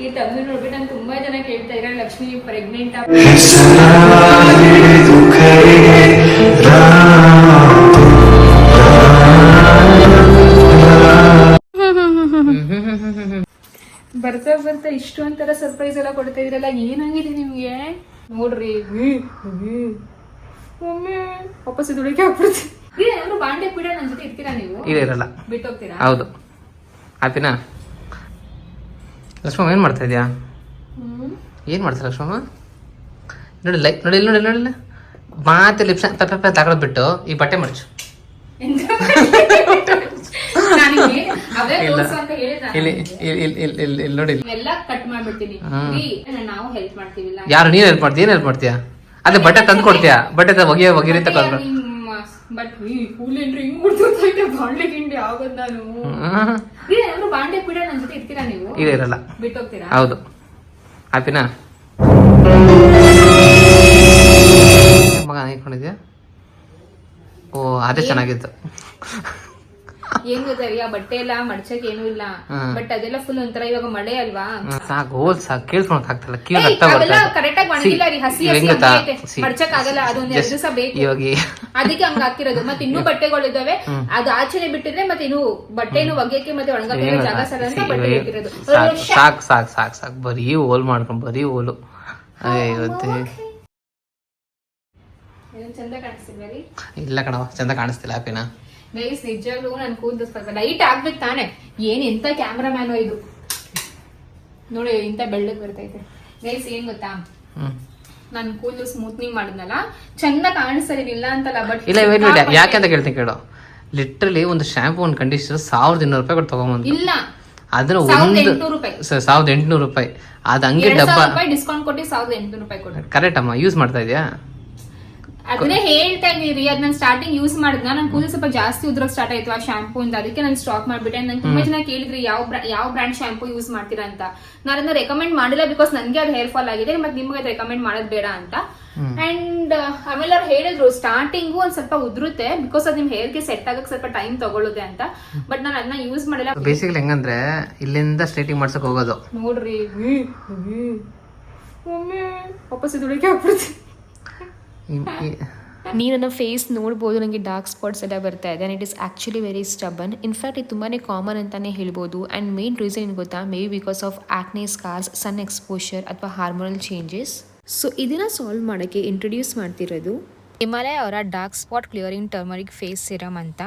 ಈ ತಮಿಳು ನೋಡ್ಬಿಟ್ಟು ನಾನು ತುಂಬಾ ಜನ ಕೇಳ್ತಾ ಇದ್ದಾರೆ ಲಕ್ಷ್ಮಿ ಪ್ರೆಗ್ನೆಂಟ್ ಬರ್ತಾ ಬರ್ತಾ ಇಷ್ಟು ಒಂಥರ ಸರ್ಪ್ರೈಸ್ ಎಲ್ಲ ಕೊಡ್ತಾ ಇದ್ರಲ್ಲ ಏನಾಗಿದೆ ನಿಮ್ಗೆ? ನೋಡ್ರಿ. ಒಮ್ಮೆ ವಾಪಸ್ ದುಡಿಕೆ ಹಾಕ್ಬಿಡ್ತೀನಿ ಏನಾದ್ರು ಬಾಂಡೆ ಬಿಡ ನನ್ನ ಜೊತೆ ಇರ್ತೀರಾ ನೀವು? ಇರಲ್ಲ. ಬಿಟ್ಟೋಗ್ತೀರಾ? ಹೌದು. ಹ್ಯಾಪಿನಾ ಲಕ್ಷ್ಮಮ್ಮ ಏನು ಮಾಡ್ತಾ ಇದೆಯಾ? ಏನು ಮಾಡ್ತಾರೆ ಲಕ್ಷ್ಮಮ್ಮ? ನೋಡಿ ಲೈ ನೋಡಿ ಇಲ್ಲಿ ನೋಡಿ ಇಲ್ಲಿ ನೋಡಿ ಇಲ್ಲಿ. ಮಾತೆ ಲಿಪ್ಸ್ ಪೆಪ್ಪೆ ತಗೊಳ್ ಬಿಟ್ಟು ಈ ಬಟ್ಟೆ ಮಡಚು. ಯಾರು ನೀನು ಹೆಲ್ಪ್ ಮಾಡ್ತೀಯ ಏನು ಹೆಲ್ಪ್ ಮಾಡ್ತೀಯಾ? ಅದೇ ಬಟ್ಟೆ ತಂದು ಕೊಡ್ತೀಯಾ ಬಟ್ಟೆ ಒಗೆಯ ಒಗಿರಿ ತಗೊಂಡು ಬಟ್ ಕೂಲೇನ್ರಿ ಹಿಂಗ್ ಗುಡ್ತೈತೆ ಬಾಂಡೆ ಗಿಂಡಿ ಆಗೋದ್ ನಾನು. ಏನಾದ್ರು ಬಾಂಡೆ ಬಿಡ ನನ್ ಜೊತೆ ಇರ್ತೀರಾ ನೀವು? ಇಲ್ಲ ಇರಲ್ಲ. ಬಿಟ್ಟೋಗ್ತೀರಾ? ಹೌದು. ಹ್ಯಾಪಿನಾ ಮಗ ಇಟ್ಕೊಂಡಿದ್ಯಾ? ಓ ಅದೇ ಚೆನ್ನಾಗಿತ್ತು. ಏನ್ ಗೊತ್ತಾ ಆ ಬಟ್ಟೆ ಎಲ್ಲ ಮಡ್ಚಕ್ ಏನೂ ಇಲ್ಲ. ಬಟ್ ಅದೆಲ್ಲ ಫುಲ್ ಒಂಥರ ಇವಾಗ ಮಳೆ ಅಲ್ವಾ? ಸಾಕು ಹೋಲ್ ಸಾಕು ಕೇಳಿಸ್ಕೊಳಕ್ ಆಗ್ತಿಲ್ಲ ಕಿವಿ ರಕ್ತ ಬರ್ತಾ ಕರೆಕ್ಟ್ ಆಗಿ ಒಣಗಿಲ್ಲ ರೀ, ಹಸಿ ಹಸಿ ಮಡ್ಚಕ್ ಆಗಲ್ಲ, ಅದೊಂದ್ ಎರಡು ದಿವಸ ಬೇಕು. ಇವಾಗ ಅದಕ್ಕೆ ಹಂಗ ಹಾಕಿರೋದು ಮತ್ತೆ ಇನ್ನೂ ಬಟ್ಟೆಗಳಿದಾವೆ. ಅದು ಆಚೆನೆ ಬಿಟ್ಟಿದ್ರೆ ಮತ್ತೆ ಇನ್ನು ಬಟ್ಟೆನು ಒಗ್ಯಕ್ಕೆ ಮತ್ತೆ ಒಣಗಕ್ಕೆ ಜಾಗ? ಸರ ಅಂತ ಬಟ್ಟೆ ಇಟ್ಟಿರೋದು. ಸಾಕ್ ಸಾಕ್ ಸಾಕ್ ಸಾಕು ಬರೀ ಹೋಲ್ ಮಾಡ್ಕೊಂಡ್ ಬರೀ ಹೋಲು. ಅಯ್ಯೋ ದೇ- ಇದೊಂದ್ ಚಂದ ಕಾಣಿಸ್ತಿಲ್ವಾ ರೀ? ಇಲ್ಲ ಕಣವ ಚಂದ ಕಾಣಿಸ್ತಿಲ್ಲ ಹ್ಯಾಪಿನಾ ಗೈಸ್ ನಿಜವಾಗ್ಲೂ ನನ್ ಕೂದಲು ಸ್ವಲ್ಪ ಲೈಟ್ ಆಗ್ಬೇಕು ತಾನೆ. ಏನ್ ಎಂತ ಕ್ಯಾಮ್ರಾಮ್ಯಾನ್ ಇದು? ನೋಡಿ ಇಂತ ಬೆಳ್ಳಗ್ ಬರ್ತೈತೆ. ಗೈಸ್ ಏನ್ ಗೊತ್ತಾ? ನನ್ ಕೂದಲು ಸ್ಮೂತ್ನಿಂಗ್ ಮಾಡಿದ್ನಲ್ಲ ಚಂದ ಕಾಣಿಸಲಿಲ್ಲ ಅಂತಲ್ಲ ಬಟ್ ಇಲ್ಲ ವೇಟ್ ಅಂತ ಕೇಳ್ತೀನಿ ಕೇಳು. ಲಿಟ್ರಲಿ ಒಂದು ಶಾಂಪು ಒಂದು ಕಂಡೀಷನರ್ ಸಾವಿರದ ಇನ್ನೂರು ರೂಪಾಯಿ ಕೊಟ್ಟು ತಗೊಂಬಂದು ಇಲ್ಲ. ಅದನ್ನ ಒಂದು ಸಾವಿರದ ಎಂಟುನೂರು ರೂಪಾಯಿ. ಅದು ಹಂಗೆ ಡಬ್ಬ ರೂಪಾಯಿ ಡಿಸ್ಕೌಂಟ್ ಕೊಟ್ಟು ಸಾವಿರದ ಎಂಟುನೂರು ರೂಪಾಯಿ ಕೊಟ್ಟು ಕರೆಕ್ಟ್ ಅಮ್ಮ ಯೂಸ್ ಮಾಡ್ತಾ ಇದೆಯಾ? ಅದನ್ನೇ ಹೇಳ್ತಾ ಇದೀರಿ ಅದ್ ನಾನು ಸ್ಟಾರ್ಟಿಂಗ್ ಯೂಸ್ ಮಾಡಿದ್ನ. ನನ್ ಕೂದಲು ಸ್ವಲ್ಪ ಜಾಸ್ತಿ ಉದ್ರಕ್ ಸ್ಟಾರ್ಟ್ ಆಯ್ತು ಆ ಶಾಂಪೂ ಇಂದ. ಅದಕ್ಕೆ ನಾನು ಸ್ಟಾಕ್ ಮಾಡ್ಬಿಟ್ಟೆ. ನಂಗೆ ತುಂಬಾ ಜನ ಕೇಳಿದ್ರಿ ಯಾವ ಯಾವ ಬ್ರಾಂಡ್ ಶಾಂಪೂ ಯೂಸ್ ಮಾಡ್ತೀರಾ ಅಂತ. ನಾನು ಅದನ್ನ ರೆಕಮೆಂಡ್ ಮಾಡಿಲ್ಲ ಬಿಕಾಸ್ ನನ್ಗೆ ಅದು ಹೇರ್ ಫಾಲ್ ಆಗಿದೆ. ಮತ್ತೆ ನಿಮ್ಗೆ ಅದು ರೆಕಮೆಂಡ್ ಮಾಡೋದ್ ಬೇಡ ಅಂತ. ಅಂಡ್ ಆಮೇಲೆ ಅವ್ರು ಹೇಳಿದ್ರು ಸ್ಟಾರ್ಟಿಂಗು ಒಂದ್ ಸ್ವಲ್ಪ ಉದ್ರುತ್ತೆ ಬಿಕಾಸ್ ಅದು ನಿಮ್ ಹೇರ್ಗೆ ಸೆಟ್ ಆಗಕ್ ಸ್ವಲ್ಪ ಟೈಮ್ ತಗೊಳ್ಳುತ್ತೆ ಅಂತ. ಬಟ್ ನಾನು ಅದನ್ನ ಯೂಸ್ ಮಾಡಿಲ್ಲ. ಬೇಸಿಕಲಿ ಹೆಂಗಂದ್ರೆ ಇಲ್ಲಿಂದ ಸ್ಟ್ರೇಟಿಂಗ್ ಮಾಡ್ಸಕ್ ಹೋಗೋದು. ನೋಡ್ರಿ. ವಾಪಸ್ ದುಡಿಕೆ ಹಾಕ್ಬಿಡ್ತೀನಿ ನೀವು ನನ್ನ ಫೇಸ್ ನೋಡ್ಬೋದು ನನಗೆ ಡಾರ್ಕ್ ಸ್ಪಾಟ್ಸ್ ಎಲ್ಲ ಬರ್ತಾ ಇದೆ and it is actually very stubborn in fact ಇದು ತುಂಬಾ ಕಾಮನ್ ಅಂತಲೇ ಹೇಳ್ಬೋದು. ಆ್ಯಂಡ್ ಮೇನ್ ರೀಸನ್ ಏನು ಗೊತ್ತಾ? Maybe because of acne scars sun exposure ಅಥವಾ ಹಾರ್ಮೋನಲ್ ಚೇಂಜಸ್ ಸೊ ಇದನ್ನು ಸಾಲ್ವ್ ಮಾಡೋಕ್ಕೆ ಇಂಟ್ರೊಡ್ಯೂಸ್ ಮಾಡ್ತಿರೋದು ಹಿಮಾಲಯ ಅವರ dark spot clearing turmeric face serum ಅಂತ.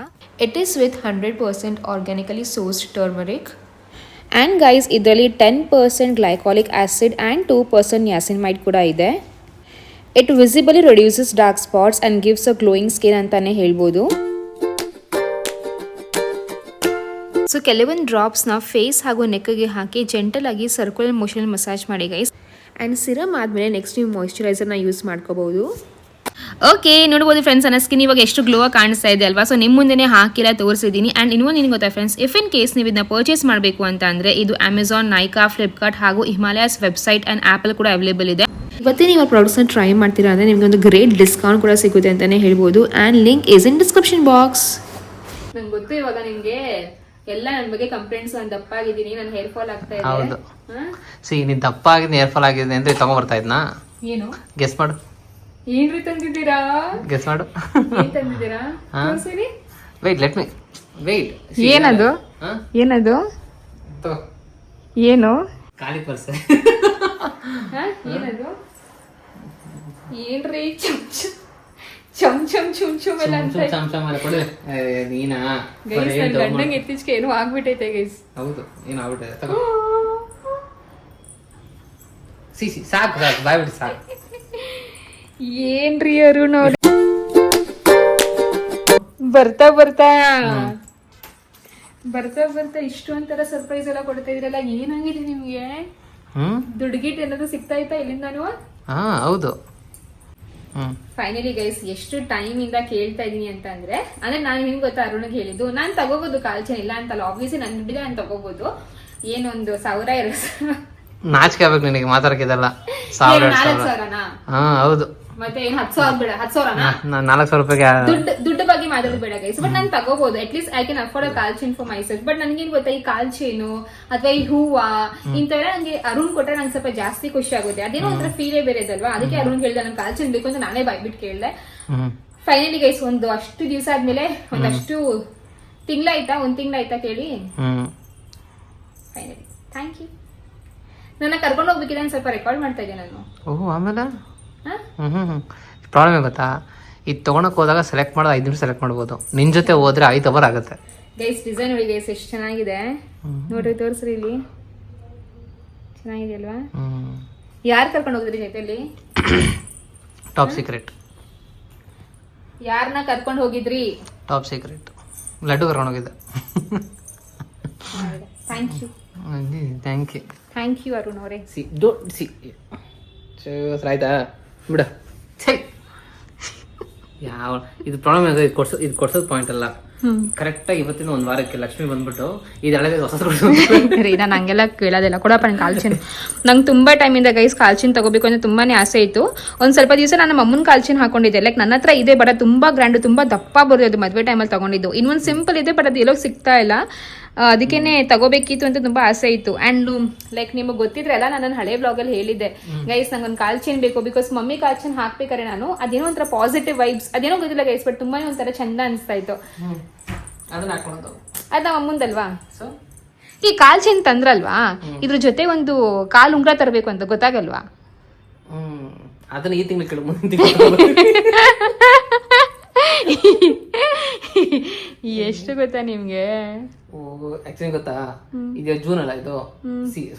It is with hundred percent organically sourced turmeric and guys ಇದರಲ್ಲಿ ten percent glycolic acid and two percent niacinamide ಕೂಡ ಇದೆ. It visibly reduces dark spots and gives a glowing skin ಅಂತಾನೆ ಹೇಳ್ಬೋದು. So ಕೆಲವೊಂದು ಡ್ರಾಪ್ಸ್ನ face ಹಾಗೂ ನೆಕ್ಗೆ ಹಾಕಿ ಜೆಂಟಲ್ ಆಗಿ ಸರ್ಕ್ಯುಲರ್ ಮೋಷನ್ ಮಸಾಜ್ ಮಾಡಿ ಗೈಸ್ ಆ್ಯಂಡ್ ಸಿರಮ್ ಆದಮೇಲೆ ನೆಕ್ಸ್ಟ್ ನೀವು ಮಾಯಿಶ್ಚರೈಸರ್ನ ಯೂಸ್ ಮಾಡ್ಕೋಬಹುದು ಓಕೆ ನೋಡ್ಬೋದು ಫ್ರೆಂಡ್ಸ್ ನನ್ನ ಸ್ಕಿನ್ ಇವಾಗ ಎಷ್ಟು ಗ್ಲೋ ಕಾಣಿಸ್ತಾ ಇದೆ ಅಲ್ವಾ? ಸೊ ನಿಮ್ಮ ಮುಂದೆ ಹಾಕಿಲ್ಲ, ತೋರಿಸಿದ್ದೀನಿ. ಆ್ಯಂಡ್ ಇನ್ನೊಂದು ನಿಮಗೆ ಗೊತ್ತಾ ಫ್ರೆಂಡ್ಸ್ ಇಫ್ ಇನ್ ಕೇಸ್ ನೀವು ಇದನ್ನ ಪರ್ಚೇಸ್ ಮಾಡಬೇಕು ಅಂತ ಅಂದರೆ ಇದು ಅಮೆಝಾನ್ ನೈಕಾ ಫ್ಲಿಪ್ಕಾರ್ಟ್ ಹಾಗೂ ಹಿಮಾಲಯಸ್ ವೆಬ್ಸೈಟ್ ಆ್ಯಂಡ್ ಆ್ಯಪಲ್ ಕೂಡ ಅವೈಲೇಬಲ್ ಇದೆ. ಇವತ್ತೇ ನೀವು ಆ ಪ್ರಾಡಕ್ಟ್ಸ್ನ ಟ್ರೈ ಮಾಡ್ತೀರಾ ಅಂದರೆ ನಿಮಗೆ ಒಂದು ಗ್ರೇಟ್ ಡಿಸ್ಕೌಂಟ್ ಕೂಡ ಸಿಗುತ್ತೆ ಅಂತಲೇ ಹೇಳ್ಬೋದು. And link is in description box ನಂಗೆ ಗೊತ್ತು ಇವಾಗ ನಿಮಗೆ ಎಲ್ಲ ನನ್ನ ಬಗ್ಗೆ ಕಂಪ್ಲೇಂಟ್ಸ್ ನಾನು ದಪ್ಪ ಆಗಿದ್ದೀನಿ ನನ್ನ ಹೇರ್ ಫಾಲ್ ಆಗ್ತಾ ಇದೆ. ಹೌದು. ಹಾ? ಸಿ ನೀನು ದಪ್ಪ ಆಗಿದೆ ಹೇರ್ ಫಾಲ್ ಆಗಿದೆ ಅಂತ ತಗೊಂಡ್ಬರ್ತಾ ಇದ್ನಾ? ಏನು? ಗೆಸ್ ಮಾಡು. ಏನ್ರಿ ತಂದಿದ್ದೀರಾ? ಗೆಸ್ ಮಾಡು. ಏನ್ ತಂದಿದ್ದೀರಾ? ಹಾ? ತೋರ್ಸಿರಿ. ವೆಯ್ಟ್ ಲೆಟ್ ಮೀ ವೆಯ್ಟ್ ಏನದು? ಏನದು? ಏನು? ಖಾಲಿ ಪರ್ಸ್ ಹಾ? ಏನದು? ಏನ್ರಿ? ಚಮ್ ಚಮ್. ಚಮ್ ಚಮ್ ಚುಮ್ ಎಲ್ಲ ಅಂತ. ಚಮ್ ಚಮ್ ಅಲ್ಲ ಕೊಡು ಏ, ನೀನಾ? ಗೈಸ್ ನನ್ನ ಗಂಡಂಗೆ. ಇತ್ತೀಚೆಗೆ ಏನೋ ಆಗ್ಬಿಟ್ಟೈತೆ ಗೈಸ್. ಹೌದು ಏನು ಆಗ್ಬಿಟ್ಟೈತೆ. ತಗೋ. ಸಿ ಸಿ ಸಾಕು ಸಾಕು ಬಾಯ್ ಬಿಡಿ ಸಾಕು. ಏನ್ರಿ ಅರುಣ್ ಅವ್ರು? ಬರ್ತಾ ಬರ್ತಾ. ಬರ್ತಾ ಬರ್ತಾ ಇಷ್ಟು ಒಂಥರ ಸರ್ಪ್ರೈಸ್ ಎಲ್ಲ ಕೊಡ್ತಾ ಇದ್ರಲ್ಲ ಏನಾಗಿದೆ ನಿಮ್ಗೆ? ದುಡ್ಗಿಟ್ ಏನಾದ್ರು ಸಿಗ್ತಾ ಇತ್ತ ಇಲ್ಲಿಂದಾನು? ಹಾ ಹೌದು. ಫೈನಲಿ ಗೈಸ್ ಎಷ್ಟು ಟೈಮ್ ಇಂದ ಕೇಳ್ತಾ ಇದೀನಿ ಅಂತ ಅಂದ್ರೆ ಅಂದ್ರೆ ನಾನು ನಿಮ್ಗೆ ಗೊತ್ತಾ ಅರುಣಗ್ ಹೇಳಿದ್ದು ನಾನ್ ತಗೋಬಹುದು ಕಾಲ್ಚನ್ ಇಲ್ಲ ಅಂತಲ್ಲ ಆಬ್ವಿಯಸ್ಲಿ ನನ್ ಬಿಡ ನಾನು ತಗೋಬಹುದು ಏನೊಂದು ಸಾವಿರ ಇರೋ ನಾಚಿಕೆ ಆಗ್ಬೇಕು ನಿನಗೆ ಮಾತಾಡಕ್ಕಿದಲ್ಲ ಸಾವಿರ ಹೌದು. ಮತ್ತೆ ಏನ್ ಹತ್ತು ಸಾವಿರ ಬೇಡ ಹತ್ತು ಸಾವಿರ ನಾಲ್ಕು ಸಾವಿರ ರೂಪಾಯಿಗೆ ದುಡ್ಡು ದುಡ್ಡು ಬಗ್ಗೆ ಮಾತಾಡೋದು ಬೇಡ ಗೈಸ್ ಬಟ್ ನಾನು ತಗೋಬಹುದು at least I can afford a call chain for myself but ನನ್ಗೇನ್ ಗೊತ್ತಾ ಈ ಕಾಲ್ ಚೈನು ಅಥವಾ ಈ ಹೂವ ಇಂಥವೆಲ್ಲ ನಂಗೆ ಅರುಣ್ ಕೊಟ್ಟರೆ ನಂಗೆ ಸ್ವಲ್ಪ ಜಾಸ್ತಿ ಖುಷಿ ಆಗುತ್ತೆ. ಅದೇನೋ ಒಂಥರ ಫೀಲೇ ಬೇರೆ ಇದಲ್ವಾ? ಅದಕ್ಕೆ ಅರುಣ್ ಹೇಳ್ದೆ ನಂಗೆ ಕಾಲ್ ಚೈನ್ ಬೇಕು ಅಂತ ನಾನೇ ಬಾಯ್ಬಿಟ್ಟು ಕೇಳ್ದೆ. ಫೈನಲಿ ಗೈಸ್ ಒಂದು ಅಷ್ಟು ದಿವಸ ಆದ್ಮೇಲೆ ಒಂದಷ್ಟು ತಿಂಗಳಾಯ್ತಾ? ಒಂದ್ ತಿಂಗಳಾಯ್ತಾ ಕೇಳಿ? ಫೈನಲಿ ಥ್ಯಾಂಕ್ ಯು ನನ್ನ ಕರ್ಕೊಂಡು ಹೋಗ್ಬೇಕಿದೆ ಸ್ವಲ್ಪ ರೆಕಾರ್ಡ್ ಮಾಡ್ತಾ ಇದ್ದೆ ನಾನು. ಓಹ್ ಆಮೇಲೆ? ಹಾ? ಹ್ಮ್ ಹ್ಮ್. ಹ್ಮ್ ಪ್ರಾಬ್ಲಮ್ ಗೊತ್ತಾ? ಇದು ತೊಗೊಳಕ್ ಹೋದಾಗ ಸೆಲೆಕ್ಟ್ ಮಾಡೋದು ಐದು ನಿಮಿಷ ಸೆಲೆಕ್ಟ್ ಮಾಡ್ಬೋದು. ನಿನ್ನ ಜೊತೆ ಹೋದ್ರೆ ಐದು ಅವರ್ ಆಗುತ್ತೆ. ಗೈಸ್ ಡಿಸೈನ್ ನೋಡಿ ಗೈಸ್ ಎಷ್ಟು ಚೆನ್ನಾಗಿದೆ? ನೋಡ್ರಿ ತೋರಿಸ್ರಿ ಇಲ್ಲಿ. ಚೆನ್ನಾಗಿದೆಯಲ್ವಾ? ಅಲ್ವಾ ಯಾರು ಕರ್ಕೊಂಡು ಹೋಗಿದ್ರಿ ಜೊತೆಲಿ ಟಾಪ್ ಸೀಕ್ರೆಟ್ ಯಾರನ್ನ ಕರ್ಕೊಂಡು ಹೋಗಿದ್ರಿ? ಟಾಪ್ ಸೀಕ್ರೆಟ್ ಲಡ್ಡು ಕರ್ಕೊಂಡು ಹೋಗಿದ್ದೆ. Thank you thank you thank you Arun ಅವರೇ. See don't see. ಆಯ್ತಾ? ಬಿಡ. ಯಾವ ಇದು ಪ್ರಾಬ್ಲಮ್ ಇದು ಕೊಡ್ಸೋ ಇದು ಕೊಡ್ಸೋದು ಪಾಯಿಂಟ್ ಅಲ್ಲ. ಕರೆಕ್ಟಾಗಿ ಇವತ್ತಿನ ಒಂದ್ ವಾರಕ್ಕೆ ಲಕ್ಷ್ಮಿ ಬಂದ್ಬಿಟ್ಟು ಇದು ಹಳೆದ ಹೊಸ ನಾನು ಹಂಗೆಲ್ಲ ಕೇಳೋದಿಲ್ಲ. ಕೊಡಪ್ಪ ನಂಗೆ ಕಾಲ್ಚಿನ್. ನಂಗೆ ತುಂಬ ಟೈಮಿಂದ ಗೈಸ್ ಕಾಲ್ಚಿನ್ ತಗೋಬೇಕು ಅಂತ ತುಂಬಾನೇ ಆಸೆ ಇತ್ತು. ಒಂದು ಸ್ವಲ್ಪ ದಿವಸ ನಾನು ಅಮ್ಮನ ಕಾಲ್ಚಿನ್ ಹಾಕೊಂಡಿದ್ದೆ. ಲೈಕ್ ನನ್ನ ಹತ್ರ ಇದೆ ಬಟ್ ತುಂಬಾ ಗ್ರ್ಯಾಂಡ್ ತುಂಬಾ ದಪ್ಪ ಬರೋದು ಅದು ಮದುವೆ ಟೈಮಲ್ಲಿ ತಗೊಂಡಿದ್ದು. ಇನ್ನೊಂದು ಸಿಂಪಲ್ ಇದೆ ಬಟ್ ಅದು ಎಲ್ಲೋ ಸಿಗ್ತಾ ಇಲ್ಲ. ಅದಕ್ಕೇನೆ ತಗೋಬೇಕಿತ್ತು ಅಂತ ತುಂಬಾ ಆಸೆ ಇತ್ತು. ಅಂಡ್ ಲೈಕ್ ನಿಮಗೆ ಗೊತ್ತಿದ್ರಲ್ಲ ನಾನು ನನ್ನ ಹಳೆ ಬ್ಲಾಗಲ್ಲಿ ಹೇಳಿದ್ದೆ. ಗೈಸ್ ಒಂದು ಕಾಲ್ ಚೇನ್ ಬೇಕು ಬಿಕಾಸ್ ಮಮ್ಮಿ ಕಾಲ್ ಚೇನ್ ಹಾಕ್ಬೇಕಾರೆ ನಾನು ಅದೇನೋ ಒಂಥರ ಪಾಸಿಟಿವ್ ವೈಬ್ಸ್ ಅದೇನೋ ಗೊತ್ತಿಲ್ಲ ಗೈಸ್ ಬಟ್ ತುಂಬಾನೇ ಒಂಥರ ಚಂದ ಅನಿಸ್ತಾ ಇತ್ತು. ಅದ ಮುಂದಲ್ವಾ ಈ ಕಾಲ್ ಚೇನ್ ತಂದ್ರಲ್ವಾ? ಇದ್ರ ಜೊತೆ ಒಂದು ಕಾಲ್ ಉಂಗ್ರ ತರಬೇಕು ಅಂತ ಗೊತ್ತಾಗಲ್ವಾ? ಅದನ್ನ ಈ ತಿಂಗಳು ಕೇಳು ಮುಂದಿನ ತಿಂಗಳು ಎಷ್ಟು ಗೊತ್ತಾ ನಿಮ್ಗೆ? ಆಕ್ಚುಲಿ ಗೊತ್ತಾ? ಇದು ಜೂನ್ ಅಲ್ಲ ಇದು?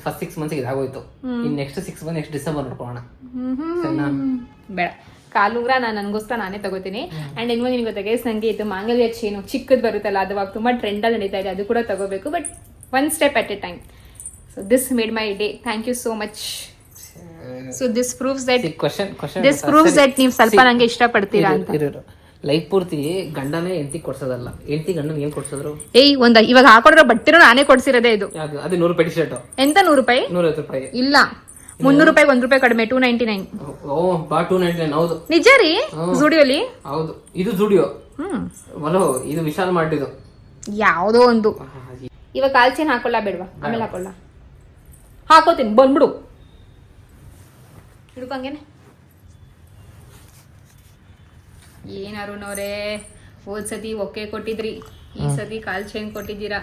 First six months ಇದಾಗೋಯ್ತು in next six month next December ನೋಡ್ಕೊಳ್ಳೋಣ. ಬೇಡ. ಕಾಲುಂಗ್ರ ನಾನು ನನಗೋಸ್ಕರ ನಾನೇ ತಗೋತೀನಿ. ಅಂಡ್ ಇನ್ನೊಂದು ನಿಮ್ಗೆ ಗೊತ್ತಾಗೆ ನನಗೆ ಇದು ಮಾಂಗಲ್ಯ ಚೇನು ಚಿಕ್ಕದು ಬರುತ್ತಲ್ಲ ಅದು ಅವಾಗ ತುಂಬ ಟ್ರೆಂಡಲ್ಲಿ ನಡೀತಾ ಇದೆ ಅದು ಕೂಡ ತಗೋಬೇಕು but one step at a time so this made my day thank you so much so this proof that this proves that ನೀವು ಸ್ವಲ್ಪ ನಂಗೆ ಇಷ್ಟಪಡ್ತೀರಾ ಅಂತ. ಲೈಫ್ ಪೂರ್ತಿ ಗಂಡನೇ ಹೆಂಡತಿ ಕೊಡ್ಸೋದಲ್ಲ. ಹೆಂಡತಿ ಗಂಡನ ಏನ್ ಕೊಡ್ಸೋದ್ರು? ಏಯ್ ಒಂದ್ ಇವಾಗ ಹಾಕೊಂಡಿರೋ ಬಟ್ಟಿರೋ ನಾನೇ ಕೊಡ್ಸಿರೋದೇ ಇದು. ಅದು ಅದು ನೂರು ರೂಪಾಯಿ ಶರ್ಟ್ ಎಂತ ನೂರು ರೂಪಾಯಿ? ನೂರೈವತ್ತು ರೂಪಾಯಿ. ಇಲ್ಲ. ಮುನ್ನೂರು ರೂಪಾಯಿ ಒಂದ್ ರೂಪಾಯಿ ಕಡಿಮೆ ಟೂ ನೈಂಟಿ ನೈನ್ ಓ ಬಾ ಟೂ ನೈನ್ ಹೌದು. ನಿಜ ರೀ? ಜುಡಿಯೋಲಿ? ಹೌದು. ಇದು ಜುಡಿಯೋ. ಹ್ಮ್. ಬಲೋ ಇದು ವಿಶಾಲ್ ಮಾಡಿದ್ದು ಯಾವುದೋ ಒಂದು. ಇವಾಗ ಕಾಲ್ಚೇನ್ ಹಾಕೊಳ್ಳ ಬೇಡವಾ? ಆಮೇಲೆ ಹಾಕೊಳ್ಳ. ಹಾಕೋತೀನಿ. ಬಂದ್ಬಿಡು. ಹಿಡ್ಕೊಂಗೇನೆ ಏನ್ ಅರುಣವ್ರೆ ಹೋದ್ ಸತಿ ಒಕ್ಕೆ ಕೊಟ್ಟಿದ್ರಿ ಈ ಸತಿ ಕಾಲ್ ಚೈನ್ ಕೊಟ್ಟಿದ್ದೀರಾ?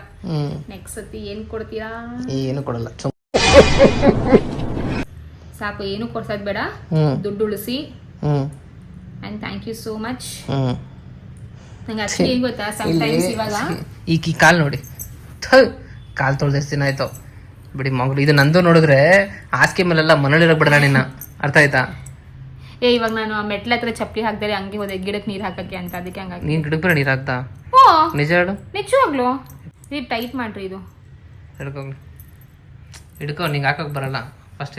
ನೆಕ್ಸ್ಟ್ ಸತಿ ಏನ್ ಕೊಡ್ತೀರಾ? ಏನು ಕೊಡಲ್ಲ ಸುಮ್- ಸಾಕು ಏನು ಕೊಡ್ಸೋದ್ ಬೇಡ. ದುಡ್ಡು ಉಳಿಸಿ. And thank you so much ನಂಗೆ ಆಕ್ಚುಲಿ ಏನ್ ಗೊತ್ತಾ? ಸಮಟೈಮ್ಸ್ ಇವಾಗ ಈಗ ಈ ಕಾಲ್ ನೋಡಿ. ಕಾಲ್ ತೊಳ್ದು ಎಷ್ಟು ದಿನ ಆಯ್ತು? ಬಿಡಿ ಮಗಳು ಇದು ನಂದು ನೋಡಿದ್ರೆ ಹಾಸಿಗೆ ಮೇಲೆಲ್ಲ ಮನೇಲಿರೋ ಬಿಡಲ್ಲ ನಿನ್ನ. ಅರ್ಥ ಆಯ್ತಾ? ಏ ಇವಾಗ ನಾನು ಮೆಟ್ಲ ಹತ್ರ ಚಪ್ಪಲಿ ಹಾಕ್ದರೆ ಹಂಗೆ ಹೋದೆ ಗಿಡಕ್ಕೆ ನೀರ್ ಹಾಕಕ್ಕೆ ಅಂತ ಅದಕ್ಕೆ ಹಂಗಾಗಿ ನೀನ್ ಗಿಡಕ್ಕೆ ನೀರು ಹಾಕ್ತಾ ಓ! ನಿಜ ಹೇಳು. ನಿಜವಾಗ್ಲು? ಇದು ಟೈಟ್ ಮಾಡ್ರಿ ಇದು. ಹಿಡ್ಕೋ ಹಿಡ್ಕೊ ನಿಂಗೆ ಹಾಕಕ್ ಬರಲ್ಲ. ಫಸ್ಟ್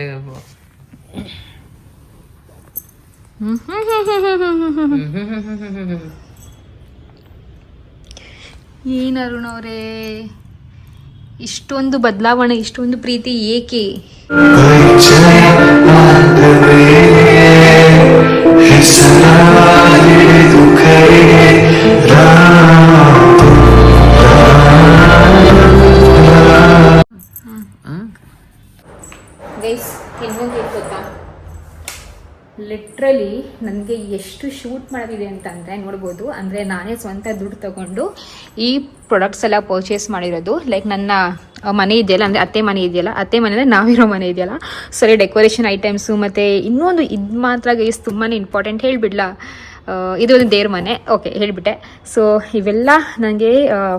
ಏನ್ ಅರುಣ್ ಅವರೇ? ಇಷ್ಟೊಂದು ಬದಲಾವಣೆ ಇಷ್ಟೊಂದು ಪ್ರೀತಿ ಏಕೆ? ಗೈಸ್ ನನಗೆ ಎಷ್ಟು ಶೂಟ್ ಮಾಡೋದಿದೆ ಅಂತಂದರೆ ನೋಡ್ಬೋದು. ಅಂದರೆ ನಾನೇ ಸ್ವಂತ ದುಡ್ಡು ತಗೊಂಡು ಈ ಪ್ರಾಡಕ್ಟ್ಸ್ ಎಲ್ಲ ಪರ್ಚೇಸ್ ಮಾಡಿರೋದು. ಲೈಕ್ ನನ್ನ ಮನೆ ಇದೆಯಲ್ಲ, ಅಂದರೆ ಅತ್ತೆ ಮನೆ ಇದೆಯಲ್ಲ, ಅತ್ತೆ ಮನೆ ನಾವಿರೋ ಮನೆ ಇದೆಯಲ್ಲ. ಸರಿ ಡೆಕೋರೇಷನ್ ಐಟಮ್ಸು ಮತ್ತು ಇನ್ನೊಂದು ಇದು ಮಾತ್ರ ಗೈಸ್ ತುಂಬಾ ಇಂಪಾರ್ಟೆಂಟ್ ಹೇಳಿಬಿಡ್ಲಾ? ಇದು ಒಂದು ದೇವ್ರ ಮನೆ. ಓಕೆ ಹೇಳಿಬಿಟ್ಟೆ. ಸೊ ಇವೆಲ್ಲ ನನಗೆ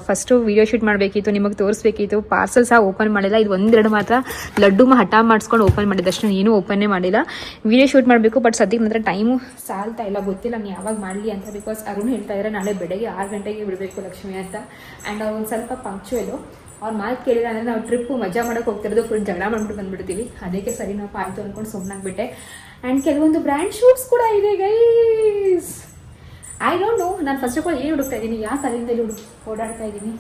ಫಸ್ಟು ವಿಡಿಯೋ ಶೂಟ್ ಮಾಡಬೇಕಿತ್ತು, ನಿಮಗೆ ತೋರಿಸ್ಬೇಕಿತ್ತು. ಪಾರ್ಸಲ್ ಸಹ ಓಪನ್ ಮಾಡಿಲ್ಲ. ಇದು ಒಂದೆರಡು ಮಾತ್ರ ಲಡ್ಡು ಹಠ ಮಾಡಿಸ್ಕೊಂಡು ಓಪನ್ ಮಾಡಿದ್ದು. ಅಷ್ಟು ಏನೂ ಓಪನ್ನೇ ಮಾಡಿಲ್ಲ. ವೀಡಿಯೋ ಶೂಟ್ ಮಾಡಬೇಕು ಬಟ್ ಸದ್ಯಕ್ಕೆ ನಂತರ ಟೈಮು ಸಾಲ್ತಾ ಇಲ್ಲ. ಗೊತ್ತಿಲ್ಲ ನಾನು ಯಾವಾಗ ಮಾಡಲಿ ಅಂತ ಬಿಕಾಸ್ ಅರುಣ್ ಹೇಳ್ತಾ ಇದ್ದಾರೆ ನಾಳೆ ಬೆಳಗ್ಗೆ ಆರು ಗಂಟೆಗೆ ಬಿಡಬೇಕು ಲಕ್ಷ್ಮಿ ಅಂತ. ಆ್ಯಂಡ್ ಅವ್ರು ಒಂದು ಸ್ವಲ್ಪ ಪಂಕ್ಚುಯಲು ಅವ್ರ ಮಾತು ಕೇಳಿಲ್ಲ ಅಂದರೆ ನಾವು ಟ್ರಿಪ್ಪು ಮಜಾ ಮಾಡೋಕೆ ಹೋಗ್ತಿರೋದು ಫುಲ್ ಜಗಳ ಮಾಡ್ಬಿಟ್ಟು ಬಂದ್ಬಿಡ್ತೀವಿ. ಅದಕ್ಕೆ ಸರಿ, ನಾವು ಆಯಿತು ಅಂದ್ಕೊಂಡು ಸುಮ್ಮನಾಗ್ಬಿಟ್ಟೆ ಆ್ಯಂಡ್ ಕೆಲವೊಂದು ಬ್ರ್ಯಾಂಡ್ ಶೂಟ್ಸ್ ಕೂಡ ಇದೆ ಗೈಸ್ ಐ ಡೋಂಟ್ ನೋ ನಾನು ಫಸ್ಟ್ ಆಫ್ ಆಲ್ ಏನು ಹುಡುಕ್ತಾ ಇದ್ದೀನಿ? ಯಾವ ಕಲಿಯಿಂದಲೂ ಹುಡುಕ್ ಓಡಾಡ್ತಾ ಇದ್ದೀನಿ?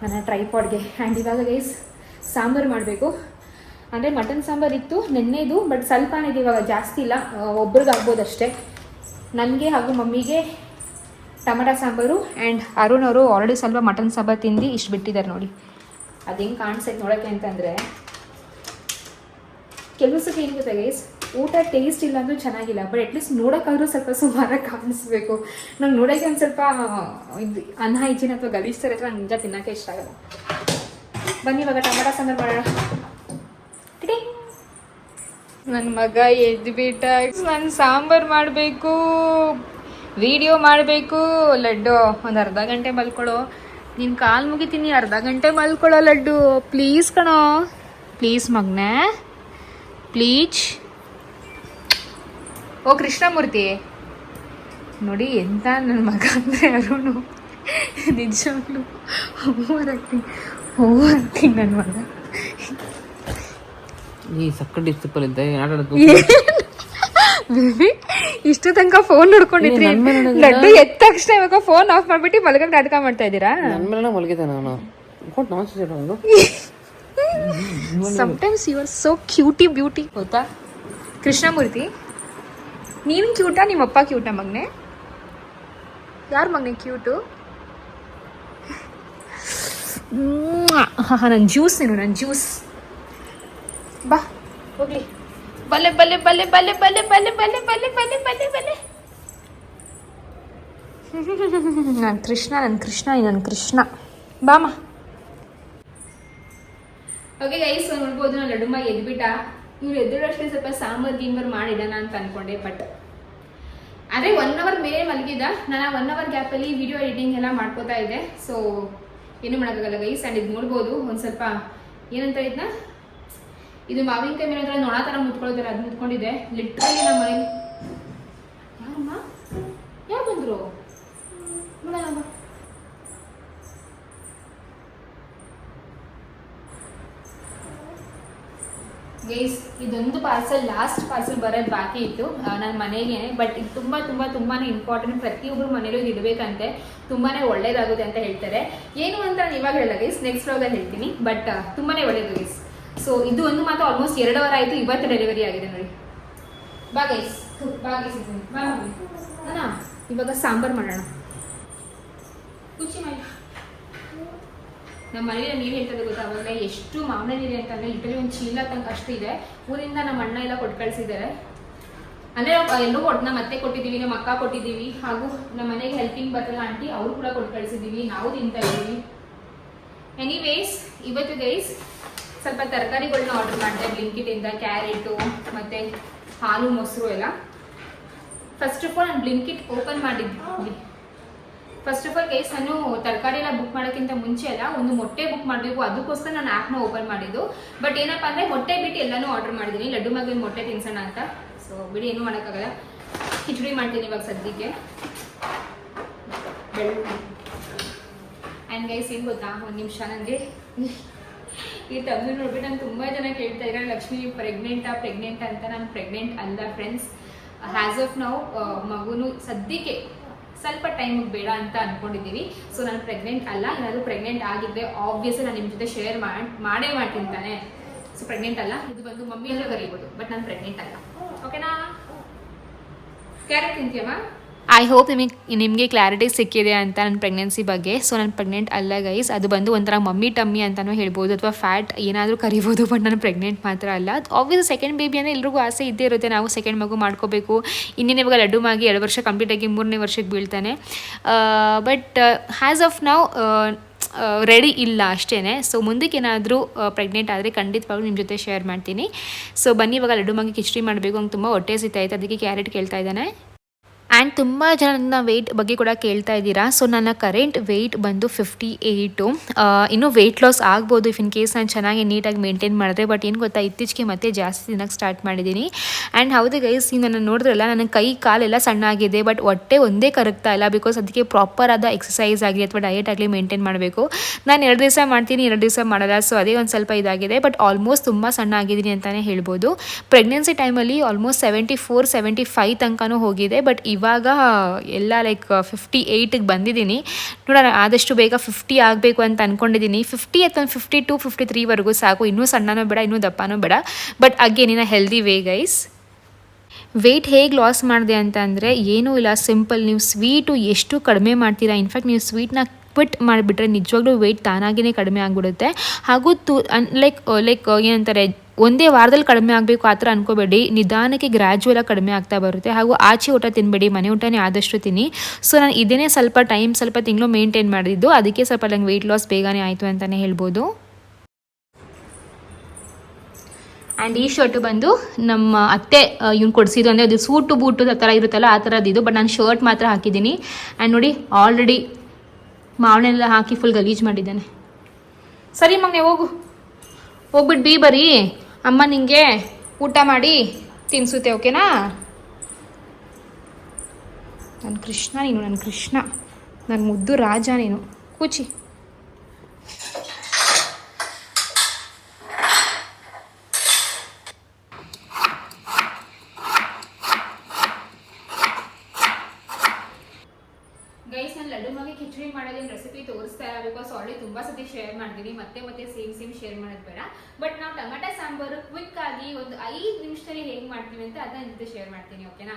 ನನ್ನ ಟ್ರೈಪಾಡ್ಗೆ ಆ್ಯಂಡ್ ಇವಾಗ ಗೈಸ್ ಸಾಂಬಾರು ಮಾಡಬೇಕು. ಅಂದರೆ ಮಟನ್ ಸಾಂಬಾರು ಇತ್ತು, ನೆನ್ನೆದು ಬಟ್ ಸ್ವಲ್ಪನೇ ಇದೆ ಇವಾಗ. ಜಾಸ್ತಿ ಇಲ್ಲ. ಒಬ್ರಿಗೆ ಆಗ್ಬೋದು ಅಷ್ಟೇ ನನಗೆ ಹಾಗೂ ಮಮ್ಮಿಗೆ ಟಮಟ ಸಾಂಬಾರು ಆ್ಯಂಡ್ ಅರುಣ್ ಅವರು ಆಲ್ರೆಡಿ ಸ್ವಲ್ಪ ಮಟನ್ ಸಾಂಬಾರು ತಿಂದು ಇಷ್ಟು ಬಿಟ್ಟಿದ್ದಾರೆ ನೋಡಿ. ಅದು ಹೆಂಗೆ ಕಾಣಿಸ್ತೈತೆ ನೋಡೋಕ್ಕೆ ಅಂತಂದರೆ, ಕೆಲವು ಏನು ಗೈಸ್ ಊಟ ಟೇಸ್ಟ್ ಇಲ್ಲ ಅಂದ್ರೂ ಚೆನ್ನಾಗಿಲ್ಲ ಬಟ್ ಅಟ್ಲೀಸ್ಟ್ ನೋಡೋಕ್ಕಾದ್ರೂ ಸ್ವಲ್ಪ ಸುಮಾರಾಗಿ ಕಾಣಿಸ್ಬೇಕು. ನಂಗೆ ನೋಡೋಕ್ಕೆ ಒಂದು ಸ್ವಲ್ಪ, ಇದು ಅನ್ಹೈಜಿನ್ ಅಥವಾ ಗಲೀಜ್ತಾರೆ ಅಥವಾ ನಿಜ ತಿನ್ನೋಕ್ಕೆ ಇಷ್ಟ ಆಗಲ್ಲ. ಬನ್ನಿ ಇವಾಗ ಟೊಮೆಟೊ ಸಾಂಬಾರು ಮಾಡೋಣ. ನನ್ನ ಮಗ ಎದ್ದು ಬಿಟ್ಟ, ನಾನು ಸಾಂಬಾರು ಮಾಡಬೇಕು ವಿಡಿಯೋ ಮಾಡಬೇಕು. ಲಡ್ಡು, ಒಂದು ಅರ್ಧ ಗಂಟೆ ಮಲ್ಕೊಳ್ಳೋ ನಿನ್ನ ಕಾಲು ಮುಗಿತೀನಿ, ಅರ್ಧ ಗಂಟೆ ಮಲ್ಕೊಳ್ಳೋ ಲಡ್ಡು. ಪ್ಲೀಸ್ ಕಣೋ. ಪ್ಲೀಸ್ ಮಗ್ನೆ. ಪ್ಲೀಜ್ ಓ ಕೃಷ್ಣಮೂರ್ತಿ. ನೋಡಿ ಎಂತ ನನ್ನ ಮಗ ಅಂದರೆ ಅರುಣು. ನಿಜವಾಗ್ಲೂ ಓವರ್ ಆ್ಯಕ್ಟಿಂಗ್ ಓವರ್ ಆ್ಯಕ್ಟಿಂಗ್ ನನ್ನ ಮಗ. ಈ ಸಕ್ಕ ಡಿಸ್ಟಿಪಲ್ ಇದ್ದೆ ಬೇಬಿ ಇಷ್ಟು ತನಕ ಫೋನ್ ನೋಡ್ಕೊಂಡಿದ್ರಿ. ಲಡ್ಡು ಎದ್ದ ತಕ್ಷಣ ಇವಾಗ ಫೋನ್ ಆಫ್ ಮಾಡ್ಬಿಟ್ಟು ಮಲಗಕ್ಕೆ ನಾಟಕ ಮಾಡ್ತಾ ಇದ್ದೀರಾ? ನನ್ನ ಮೇಲೆ ಮಲಗಿದೆ ನಾನು. ಕೊಟ್ಟು ನಾನ್ ಒಂದು sometimes you are so cutie beauty ಗೊತ್ತಾ? ಕೃಷ್ಣಮೂರ್ತಿ ನೀನು ಕ್ಯೂಟಾ ನಿಮ್ಮಪ್ಪ ಕ್ಯೂಟಾ ಮಗನೆ ಯಾರು ಮಗನೆ ಕ್ಯೂಟು ಹಾಂ ನನ್ನ ಜ್ಯೂಸ್ ನೀನು ನನ್ನ ಜ್ಯೂಸ್ ಬಾ ಹೋಗ್ಲಿ ಬಲೆ ಬಲೆ ಬಲೆ ಬಲೆ ಬಲೆ ಬಲೆ ಬಲೆ ಬಲೆ ಬಲೆ ಬಲೆ ಬಲೆ ನನ್ನ ಕೃಷ್ಣ ನನ್ನ ಕೃಷ್ಣ ನನ್ನ ಕೃಷ್ಣ ಬಾಮ ಓಕೆ ಗೈಸ್ ನೋಡ್ಬೋದು ನಾನು ಲಡುಮ್ಮ ಎದ್ಬಿಟ್ಟ ಇವ್ರು ಎದುರಷ್ಟೇ ಸ್ವಲ್ಪ ಸಾಂಬಾರ್, ಗೀಂಬರ್ ಮಾಡಿದ್ದ ಅಂತ ಅನ್ಕೊಂಡೆ ಬಟ್ ಆದರೆ ಒನ್ ಅವರ್ ಮೇಲೆ ಮಲಗಿದ ನಾನು ಆ ಒನ್ ಅವರ್ ಗ್ಯಾಪಲ್ಲಿ ವಿಡಿಯೋ ಎಡಿಟಿಂಗ್ ಎಲ್ಲ ಮಾಡ್ಕೋತಾ ಇದ್ದೆ. ಸೊ ಏನು ಮಾಡೋಕ್ಕಾಗಲ್ಲ ಗೈಸ್ ಆ್ಯಂಡ್ ಇದು ನೋಡ್ಬೋದು. ಒಂದು ಸ್ವಲ್ಪ ಏನಂತ ಇದನ್ನ ಇದು ಮಾವಿನಕಾಯಿ ಮೇಲೆ ನೊಣ ಥರ ಮುತ್ಕೊಳ್ಳೋದಿಲ್ಲ ಅದು ಮುತ್ಕೊಂಡಿದೆ ಲಿಟ್ರಲಿ ನಮ್ಮ ಮನೇಲಿ ಯಾರಮ್ಮ? ಯಾರು ಬಂದರು? ಗೈಸ್ ಇದೊಂದು ಪಾರ್ಸಲ್ ಲಾಸ್ಟ್ ಪಾರ್ಸಲ್ ಬರೋದು ಬಾಕಿ ಇತ್ತು. ನನ್ನ ಮನೆಗೆ ಬಟ್ ಇದು ತುಂಬ ತುಂಬ ತುಂಬಾ ಇಂಪಾರ್ಟೆಂಟ್ ಪ್ರತಿಯೊಬ್ಬರು ಮನೇಲೂ ಇಡಬೇಕಂತೆ. ತುಂಬಾ ಒಳ್ಳೇದಾಗುತ್ತೆ ಅಂತ ಹೇಳ್ತಾರೆ. ಏನು ಅಂತ ನಾನು ಇವಾಗ ಹೇಳಲ್ಲ ಗೇಸ್ ನೆಕ್ಸ್ಟ್ ವ್ಲಾಗಲ್ಲಿ ಹೇಳ್ತೀನಿ. ಬಟ್ ತುಂಬಾ ಒಳ್ಳೇದು ಗೇಸ್ ಸೊ ಇದು ಒಂದು ಮಾತ್ರ ಆಲ್ಮೋಸ್ಟ್ ಎರಡು ಅವರ್ ಆಯಿತು, ಇವತ್ತು ಡೆಲಿವರಿ ಆಗಿದೆ ನೋಡಿ. ಬಾ ಗೈಸ್ ಬಾ ಇವಾಗ ಸಾಂಬಾರು ಮಾಡೋಣ. ಖುಷಿ ಮಾಡಿ ನಮ್ಮ ಮನೇಲಿ ನೀರು ಹೇಳ್ತದೆ ಗೊತ್ತಾ? ಅವಾಗ ಎಷ್ಟು ಮಾವಿನ ನೀರು ಅಂತಂದ್ರೆ ಇಟಲಿ ಒಂದು ಚೀಲ ತನಕ ಅಷ್ಟು ಇದೆ. ಊರಿಂದ ನಮ್ಮ ಅಣ್ಣ ಎಲ್ಲ ಕೊಟ್ಟು ಕಳಿಸಿದ್ದಾರೆ. ಅಂದ್ರೆ ಎಲ್ಲರೂ ಕೊಟ್ಟು ನಮ್ಮ ಅತ್ತೆ ಕೊಟ್ಟಿದ್ದೀವಿ, ನಮ್ಮ ಅಕ್ಕ ಕೊಟ್ಟಿದ್ದೀವಿ, ಹಾಗೂ ನಮ್ಮ ಮನೆಗೆ ಹೆಲ್ಪಿಂಗ್ ಬರ್ತಲ್ಲ ಆಂಟಿ ಅವರು ಕೂಡ ಕೊಟ್ಟು ಕಳಿಸಿದ್ದೀವಿ, ನಾವು ತಿಂತಾ ಇದ್ದೀವಿ. ಎನಿವೇಸ್ ಇವತ್ತು ಗೈಸ್ ಸ್ವಲ್ಪ ತರಕಾರಿಗಳನ್ನ ಆರ್ಡರ್ ಮಾಡಿದೆ ಬ್ಲಿಂಕಿಟಿಂದ ಕ್ಯಾರೆಟು ಮತ್ತೆ ಹಾಲು, ಮೊಸರು ಎಲ್ಲ. ಫಸ್ಟ್ ಆಫ್ ಆಲ್ ನಾನು ಬ್ಲಿಂಕಿಟ್ ಓಪನ್ ಮಾಡಿದ್ದೆ ಫಸ್ಟ್ ಆಫ್ ಆಲ್ ಗೈಸ್ ನಾನು ತರಕಾರಿ ಎಲ್ಲ ಬುಕ್ ಮಾಡೋಕ್ಕಿಂತ ಮುಂಚೆ ಎಲ್ಲ ಒಂದು ಮೊಟ್ಟೆ ಬುಕ್ ಮಾಡಬೇಕು. ಅದಕ್ಕೋಸ್ಕರ ನಾನು ಆ್ಯಪ್ನ ಓಪನ್ ಮಾಡಿದ್ದು. ಬಟ್ ಏನಪ್ಪ ಅಂದರೆ, ಮೊಟ್ಟೆ ಬಿಟ್ಟು ಎಲ್ಲನೂ ಆರ್ಡರ್ ಮಾಡಿದ್ದೀನಿ. ಲಡ್ಡು ಮಗನ ಮೊಟ್ಟೆ ತಿನ್ಸೋಣ ಅಂತ. ಸೊ ಬಿಡಿ, ಏನೂ ಮಾಡೋಕ್ಕಾಗಲ್ಲ. ಕಿಚಡಿ ಮಾಡ್ತೀನಿ ಇವಾಗ ಸದ್ಯಕ್ಕೆ. ಆ್ಯಂಡ್ ಗೈಸ್ ಏನು ಗೊತ್ತಾ? ಒಂದು ನಿಮಿಷ ನನಗೆ ಈ ತಂದು ನೋಡ್ಬಿಟ್ಟು ನಾನು ತುಂಬ ಜನ ಕೇಳ್ತಾ ಇದ್ದಾರೆ, ಲಕ್ಷ್ಮಿ ಪ್ರೆಗ್ನೆಂಟಾ ಪ್ರೆಗ್ನೆಂಟ್ ಅಂತ. ನಾನು ಪ್ರೆಗ್ನೆಂಟ್ ಅಲ್ಲ ಫ್ರೆಂಡ್ಸ್ ಹ್ಯಾಸ್ ಆಫ್ ನಾವು ಮಗುನು ಸದ್ಯಕ್ಕೆ ಸ್ವಲ್ಪ ಟೈಮಿಗೆ ಬೇಡ ಅಂತ ಅನ್ಕೊಂಡಿದ್ದೀವಿ. ಸೊ ನಾನು ಪ್ರೆಗ್ನೆಂಟ್ ಅಲ್ಲ. ಏನಾದರೂ ಪ್ರೆಗ್ನೆಂಟ್ ಆಗಿದ್ದರೆ ಆಬ್ವಿಯಸ್ಲಿ ನಾನು ನಿಮ್ಮ ಜೊತೆ ಶೇರ್ ಮಾಡಿ ಮಾಡೇ ಮಾಡ್ತೀನಿ ತಾನೆ. ಸೊ ಪ್ರೆಗ್ನೆಂಟ್ ಅಲ್ಲ. ಇದು ಬಂದು ಮಮ್ಮಿ ಎಲ್ಲ ಕರಿಬೋದು ಬಟ್ ನಾನು ಪ್ರೆಗ್ನೆಂಟ್ ಅಲ್ಲ. ಓಕೆನಾ ಕ್ಯಾರೆಟ್ ತಿಂತೀಯಮ್ಮ ಐ ಹೋಪ್ ನಿಮಗೆ ನಿಮಗೆ ಕ್ಲಾರಿಟಿ ಸಿಕ್ಕಿದೆ ಅಂತ ನನ್ನ ಪ್ರೆಗ್ನೆನ್ಸಿ ಬಗ್ಗೆ. ಸೊ ನಾನು ಪ್ರೆಗ್ನೆಂಟ್ ಅಲ್ಲ ಗೈಸ್ ಅದು ಬಂದು ಒಂಥರ ಮಮ್ಮಿ ಟಮ್ಮಿ ಅಂತಲೂ ಹೇಳ್ಬೋದು. ಅಥವಾ ಫ್ಯಾಟ್ ಏನಾದರೂ ಕರಿಬೋದು ಬಟ್ ನಾನು ಪ್ರೆಗ್ನೆಂಟ್ ಮಾತ್ರ ಅಲ್ಲ. ಆಬ್ವಿಯಸ್ ಸೆಕೆಂಡ್ ಬೇಬಿ ಅಂದರೆ ಎಲ್ರಿಗೂ ಆಸೆ ಇದ್ದೇ ಇರುತ್ತೆ. ನಾವು ಸೆಕೆಂಡ್ ಮಗು ಮಾಡ್ಕೋಬೇಕು. ಇನ್ನೇನು ಇವಾಗ ಲಡ್ಡು ಮಾಗಿ ಎರಡು ವರ್ಷ ಕಂಪ್ಲೀಟ್ ಆಗಿ ಮೂರನೇ ವರ್ಷಕ್ಕೆ ಬೀಳ್ತಾನೆ. ಬಟ್ ಹ್ಯಾಸ್ ಆಫ್ ನಾವು ರೆಡಿ ಇಲ್ಲ ಅಷ್ಟೇ ಸೊ ಮುಂದಕ್ಕೆ ಏನಾದರೂ ಪ್ರೆಗ್ನೆಂಟ್ ಆದರೆ ಖಂಡಿತವಾಗ್ಲೂ ನಿಮ್ಮ ಜೊತೆ ಶೇರ್ ಮಾಡ್ತೀನಿ. ಸೊ ಬನ್ನಿ, ಇವಾಗ ಲಡ್ಡು ಮಾಗಿ ಕಿಚಡಿ ಮಾಡಬೇಕು. ಹಂಗೆ ತುಂಬ ಹೊಟ್ಟೆ ಸಿಗ್ತಾಯಿತ್ತು ಅದಕ್ಕೆ ಕ್ಯಾರೆಟ್ ಕೇಳ್ತಾ ಇದ್ದಾನೆ. ಆ್ಯಂಡ್ ತುಂಬ ಜನ ನನ್ನ ವೆಯ್ಟ್ ಬಗ್ಗೆ ಕೂಡ ಕೇಳ್ತಾ ಇದ್ದೀರಾ. ಸೊ ನನ್ನ ಕರೆಂಟ್ ವೆಯ್ಟ್ ಬಂದು ಫಿಫ್ಟಿ ಏಯ್ಟು ಇನ್ನೂ ವೆಯ್ಟ್ ಲಾಸ್ ಆಗ್ಬೋದು ಇಫ್ ಇನ್ ಕೇಸ್ ನಾನು ಚೆನ್ನಾಗಿ ನೀಟಾಗಿ ಮೇಂಟೈನ್ ಮಾಡಿದ್ರೆ. ಬಟ್ ಏನು ಗೊತ್ತಾ, ಇತ್ತೀಚೆಗೆ ಮತ್ತೆ ಜಾಸ್ತಿ ತಿನ್ನೋಕ್ಕೆ ಸ್ಟಾರ್ಟ್ ಮಾಡಿದ್ದೀನಿ. ಆ್ಯಂಡ್ ಹೌದು ಗೈಸ್ ನೀವು ನನ್ನ ನೋಡಿದ್ರಲ್ಲ, ನನ್ನ ಕೈ ಕಾಲೆಲ್ಲ ಸಣ್ಣ ಆಗಿದೆ. ಬಟ್ ಹೊಟ್ಟೆ ಒಂದೇ ಕರಗ್ತಾ ಇಲ್ಲ ಬಿಕಾಸ್ ಅದಕ್ಕೆ ಪ್ರಾಪರ್ ಆದ ಎಕ್ಸಸೈಸ್ ಆಗಲಿ ಅಥವಾ ಡಯಟ್ ಆಗಲಿ ಮೇಂಟೈನ್ ಮಾಡಬೇಕು. ನಾನು ಎರಡು ದಿವಸ ಮಾಡ್ತೀನಿ, ಎರಡು ದಿವಸ ಮಾಡಲ್ಲ. ಸೊ ಅದೇ ಒಂದು ಸ್ವಲ್ಪ ಇದಾಗಿದೆ. ಬಟ್ ಆಲ್ಮೋಸ್ಟ್ ತುಂಬ ಸಣ್ಣ ಆಗಿದ್ದೀನಿ ಅಂತಲೇ ಹೇಳ್ಬೋದು. ಪ್ರೆಗ್ನೆನ್ಸಿ ಟೈಮಲ್ಲಿ almost seventy four seventy five ತನಕನೂ ಹೋಗಿದೆ. ಬಟ್ ಇವಾಗ ಇವಾಗ, ಎಲ್ಲ ಲೈಕ್ ಫಿಫ್ಟಿ ಏಯ್ಟಿಗೆ ಬಂದಿದ್ದೀನಿ. ನೋಡೋಣ, ಆದಷ್ಟು ಬೇಗ ಫಿಫ್ಟಿ ಆಗಬೇಕು ಅಂತ ಅಂದ್ಕೊಂಡಿದ್ದೀನಿ ಫಿಫ್ಟಿ ಅಥವಾ ಫಿಫ್ಟಿ ಟು ಫಿಫ್ಟಿ ತ್ರೀವರೆಗೂ ಸಾಕು. ಇನ್ನೂ ಸಣ್ಣನೂ ಬೇಡ, ಇನ್ನೂ ದಪ್ಪನೂ ಬೇಡ. ಬಟ್ ಅಗೇನ್ ನಿನ್ನ ಹೆಲ್ದಿ ವೇ ಗೈಸ್ ವೆಯ್ಟ್ ಹೇಗೆ ಲಾಸ್ ಮಾಡಿದೆ ಅಂತ ಅಂದರೆ, ಏನೂ ಇಲ್ಲ. ಸಿಂಪಲ್ ನೀವು ಸ್ವೀಟು ಎಷ್ಟು ಕಡಿಮೆ ಮಾಡ್ತೀರಾ. ಇನ್ಫ್ಯಾಕ್ಟ್ ನೀವು ಸ್ವೀಟ್ನ ಕ್ವಿಟ್ ಮಾಡಿಬಿಟ್ರೆ ನಿಜವಾಗ್ಲೂ ವೆಯ್ಟ್ ತಾನಾಗಿಯೇ ಕಡಿಮೆ ಆಗಿಬಿಡುತ್ತೆ. ಹಾಗೂ ತು ಲೈಕ್ ಲೈಕ್ ಏನಂತಾರೆ, ಒಂದೇ ವಾರದಲ್ಲಿ ಕಡಿಮೆ ಆಗಬೇಕು ಆ ಥರ ಅನ್ಕೋಬೇಡಿ. ನಿಧಾನಕ್ಕೆ ಗ್ರ್ಯಾಜುವಲಾಗಿ ಕಡಿಮೆ ಆಗ್ತಾ ಬರುತ್ತೆ. ಹಾಗೂ ಆಚೆ ಊಟ ತಿನ್ನಬೇಡಿ ಮನೆ ಊಟನೇ ಆದಷ್ಟು ತಿನ್ನಿ. ಸೊ ನಾನು ಇದನ್ನೇ ಸ್ವಲ್ಪ ಟೈಮ್ ಸ್ವಲ್ಪ ತಿಂಗಳು ಮೇಂಟೈನ್ ಮಾಡಿದ್ದು. ಅದಕ್ಕೆ ಸ್ವಲ್ಪ ನಂಗೆ ವೆಯ್ಟ್ ಲಾಸ್ ಬೇಗನೆ ಆಯಿತು ಅಂತಲೇ ಹೇಳ್ಬೋದು. ಆ್ಯಂಡ್ ಈ ಶರ್ಟು ಬಂದು ನಮ್ಮ ಅತ್ತೆ ಇವ್ನು ಕೊಡಿಸಿದ್ದು ಅಂದರೆ ಅದು ಸೂಟು ಬೂಟು ಆ ಥರ ಇರುತ್ತಲ್ಲ, ಆ ಥರದ್ದು ಇದು. ಬಟ್ ನಾನು ಶರ್ಟ್ ಮಾತ್ರ ಹಾಕಿದ್ದೀನಿ. ಆ್ಯಂಡ್ ನೋಡಿ ಆಲ್ರೆಡಿ ಮಾವನೆಲ್ಲ ಹಾಕಿ ಫುಲ್ ಗಲೀಜು ಮಾಡಿದ್ದಾನೆ. ಸರಿ ಮಗನೆ, ಹೋಗು. ಹೋಗ್ಬಿಟ್ಟು ಬಿ ಬರೀ. ಅಮ್ಮ ನಿಂಗೆ ಊಟ ಮಾಡಿ ತಿನ್ಸುತ್ತೆ, ಓಕೆನಾ? ನನ್ನ ಕೃಷ್ಣ ನೀನು ನನ್ನ ಕೃಷ್ಣ. ನನ್ನ ಮುದ್ದು ರಾಜ ನೀನು. ಕೂಚಿ ಗೈಸ್ ನಾನು ಲಡ್ಡು ಮಗೆ ಕಿಚಡಿ ಮಾಡೋದೇನು ರೆಸಿಪಿ ತೋರಿಸ್ತಾ ಇಲ್ಲ ಬಿಕಾಸ್ ಆಲ್ರೆಡಿ ತುಂಬಾ ಸತಿ ಶೇರ್ ಮಾಡಿದ್ದೀನಿ ಮತ್ತೆ ಮತ್ತೆ ಸೇಮ್ ಸೇಮ್ ಶೇರ್ ಮಾಡೋದು ಬೇಡ ಬಟ್ ನಾವು ಟೊಮೆಟೊ, ಸಾಂಬಾರು ಕ್ವಿಕ್ ಆಗಿ ಒಂದು ಐದು ನಿಮಿಷದಲ್ಲಿ ಹೇಗೆ ಮಾಡ್ತೀವಿ ಅಂತ ಅದನ್ನ ಜೊತೆ ಶೇರ್ ಮಾಡ್ತೀನಿ ಓಕೆನಾ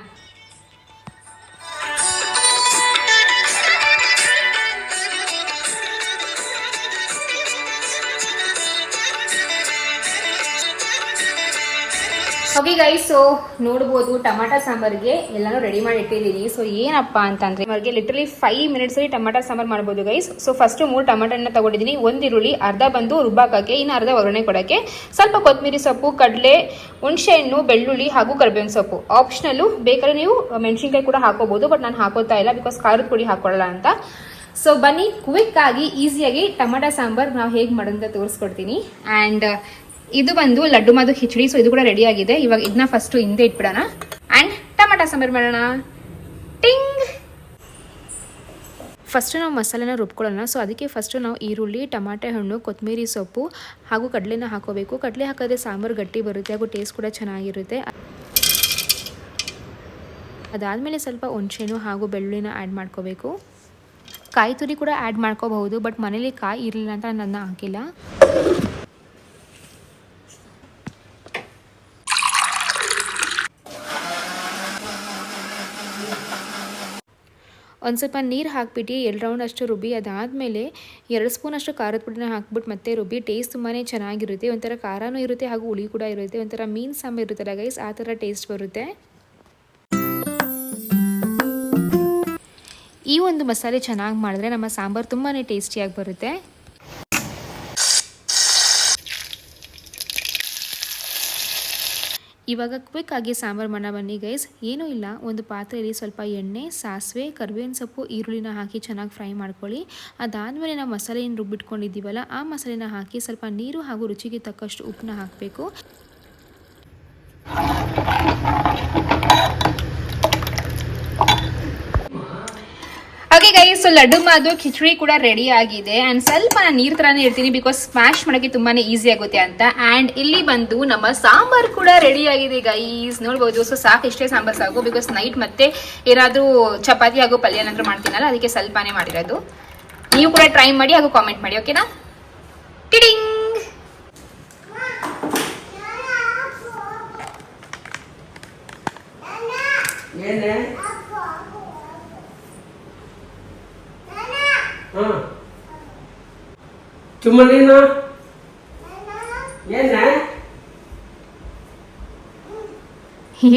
ಓಕೆ ಗೈಸ್ ಸೊ ನೋಡ್ಬೋದು ಟಮಾಟ ಸಾಂಬಾರಿಗೆ ಎಲ್ಲಾನು ರೆಡಿ ಮಾಡಿ ಇಟ್ಟಿದ್ದೀನಿ. ಸೊ ಏನಪ್ಪ ಅಂತಂದ್ರೆ ಅವ್ರಿಗೆ ಲಿಟ್ರಲಿ ಫೈವ್ ಮಿನಿಟ್ಸ್ ಅಲ್ಲಿ ಟಮಾಟಾ ಸಾಂಬಾರ್ ಮಾಡ್ಬೋದು ಗೈಸ್ ಸೊ ಫಸ್ಟ್ ಮೂರು ಟಮಾಟನ ತಗೊಂಡಿದ್ದೀನಿ. ಒಂದು ಈರುಳ್ಳಿ, ಅರ್ಧ ಬಂದು ರುಬ್ಬಾಕಕ್ಕೆ ಇನ್ನು ಅರ್ಧ ಒಗ್ಗರಣೆ ಕೊಡಕ್ಕೆ ಸ್ವಲ್ಪ ಕೊತ್ತಂಬರಿ ಸೊಪ್ಪು, ಕಡಲೆ ಹುಣಸೆಹಣ್ಣು ಬೆಳ್ಳುಳ್ಳಿ ಹಾಗೂ ಕರಿಬೇವಿನ ಸೊಪ್ಪು. ಆಪ್ಷನಲ್ಲು ಬೇಕಾದ್ರೆ ನೀವು ಮೆಣಸಿನ್ಕಾಯಿ ಕೂಡ ಹಾಕೋಬಹುದು ಬಟ್ ನಾನು ಹಾಕೋತಾ ಇಲ್ಲ ಬಿಕಾಸ್ ಖಾರದ ಪುಡಿ ಹಾಕೊಳ್ಳಲ್ಲ ಅಂತ. ಸೊ ಬನ್ನಿ ಕ್ವಿಕ್ ಆಗಿ ಈಸಿಯಾಗಿ ಟಮಾಟ ಸಾಂಬಾರ್ ನಾವು ಹೇಗೆ ಮಾಡೋದಂತ ತೋರಿಸ್ಕೊಡ್ತೀನಿ. ಆ್ಯಂಡ್ ಇದು ಬಂದು ಲಡ್ಡು ಮಾದು ಖಿಚಡಿ ಸೊ ಇದು ಕೂಡ ರೆಡಿ ಆಗಿದೆ. ಇವಾಗ ಇದನ್ನ ಫಸ್ಟ್ ಹಿಂದೆ ಇಟ್ಬಿಡೋಣ. ಆ್ಯಂಡ್ ಟೊಮೆಟೊ ಸಾಂಬಾರ್ ಮಾಡೋಣ. ಟಿಂಗ್! ಫಸ್ಟು ನಾವು ಮಸಾಲೆನ ರುಬ್ಕೊಳ್ಳೋಣ. ಸೊ ಅದಕ್ಕೆ ಫಸ್ಟು ನಾವು ಈರುಳ್ಳಿ, ಟಮಾಟೆ ಹಣ್ಣು ಕೊತ್ತಂಬರಿ ಸೊಪ್ಪು ಹಾಗೂ ಕಡಲೆನ ಹಾಕೋಬೇಕು. ಕಡಲೆ ಹಾಕಿದ್ರೆ ಸಾಂಬಾರು ಗಟ್ಟಿ ಬರುತ್ತೆ ಹಾಗೂ ಟೇಸ್ಟ್ ಕೂಡ ಚೆನ್ನಾಗಿರುತ್ತೆ. ಅದಾದಮೇಲೆ ಸ್ವಲ್ಪ ಹುಣಸೆಹಣ್ಣು ಹಾಗೂ ಬೆಳ್ಳುಳ್ಳಿನ ಆ್ಯಡ್ ಮಾಡ್ಕೋಬೇಕು. ಕಾಯಿ ತುರಿ ಕೂಡ ಆ್ಯಡ್ ಮಾಡ್ಕೋಬಹುದು ಬಟ್ ಮನೇಲಿ ಕಾಯಿ ಇರಲಿಲ್ಲ ಅಂತ ನನ್ನ ಹಾಕಿಲ್ಲ. ಒಂದು ಸ್ವಲ್ಪ ನೀರು ಹಾಕಿಬಿಟ್ಟು ಎರಡು ರೌಂಡ್ ಅಷ್ಟು ರುಬ್ಬಿ ಅದಾದಮೇಲೆ ಎರಡು ಸ್ಪೂನ್ ಅಷ್ಟು ಖಾರದ ಪುಡಿನ ಹಾಕ್ಬಿಟ್ಟು ಮತ್ತೆ ರುಬ್ಬಿ ಟೇಸ್ಟ್ ತುಂಬಾ ಚೆನ್ನಾಗಿರುತ್ತೆ. ಒಂಥರ ಖಾರನೂ ಇರುತ್ತೆ ಹಾಗೂ ಹುಳಿ ಕೂಡ ಇರುತ್ತೆ. ಒಂಥರ ಮೀನು ಸಾಂಬಾರು ಇರುತ್ತಲ್ಲ ಗೈಸ್ ಆ ಥರ ಟೇಸ್ಟ್ ಬರುತ್ತೆ. ಈ ಒಂದು ಮಸಾಲೆ ಚೆನ್ನಾಗಿ ಮಾಡಿದ್ರೆ ನಮ್ಮ ಸಾಂಬಾರು ತುಂಬಾ ಟೇಸ್ಟಿಯಾಗಿ ಬರುತ್ತೆ. ಇವಾಗ ಆಗಿ ಸಾಂಬಾರು ಮಾಡೋಣ ಬನ್ನಿ ಗೈಸ್ ಏನೂ ಇಲ್ಲ, ಒಂದು ಪಾತ್ರೆಯಲ್ಲಿ ಸ್ವಲ್ಪ ಎಣ್ಣೆ, ಸಾಸಿವೆ, ಕರ್ಬೇವಿನ ಸೊಪ್ಪು, ಈರುಳ್ಳಿನ ಹಾಕಿ ಚೆನ್ನಾಗಿ ಫ್ರೈ ಮಾಡ್ಕೊಳ್ಳಿ. ಅದಾದಮೇಲೆ ನಾವು ಮಸಾಲೆ ಏನು ರುಬ್ಬಿಟ್ಕೊಂಡಿದ್ದೀವಲ್ಲ, ಆ ಮಸಾಲೆನ ಹಾಕಿ ಸ್ವಲ್ಪ ನೀರು ಹಾಗೂ ರುಚಿಗೆ ತಕ್ಕಷ್ಟು ಉಪ್ಪನ್ನ ಹಾಕಬೇಕು ಓಕೆ ಗೈಸ್ ಸೊ ಲಡ್ಡು ಮಾದು ಖಿಚಡಿ ಕೂಡ ರೆಡಿ ಆಗಿದೆ ಅಂಡ್ ಸ್ವಲ್ಪ ನಾನು ನೀರ್ ತರಾನೇ ಇರ್ತೀನಿ ಬಿಕಾಸ್ ಸ್ಮ್ಯಾಶ್ ಮಾಡೋಕೆ ತುಂಬಾನೇ ಈಸಿ ಆಗುತ್ತೆ ಅಂತ ಅಂಡ್ ಇಲ್ಲಿ ಬಂದು ನಮ್ಮ ಸಾಂಬಾರ್ ಕೂಡ ರೆಡಿ ಆಗಿದೆ ಗೈಸ್ ನೋಡ್ಬೋದು ಸೊ ಸಾಕು ಇಷ್ಟೇ ಸಾಂಬಾರ್ ಸಾಕು ಬಿಕಾಸ್ ನೈಟ್ ಮತ್ತೆ ಏನಾದ್ರೂ ಚಪಾತಿ ಹಾಗೂ ಪಲ್ಯ ಏನಾದ್ರೂ ಮಾಡ್ತೀನಲ್ಲ ಅದಕ್ಕೆ ಸ್ವಲ್ಪನೇ ಮಾಡಿರೋದು ನೀವು ಕೂಡ ಟ್ರೈ ಮಾಡಿ ಹಾಗೂ ಕಾಮೆಂಟ್ ಮಾಡಿ ಓಕೆನಾ ಟಿಡಿಂಗ್ ಏನೇ? ಹಾಂ. ಚುಮ್ಮ ನೀನು ಏನ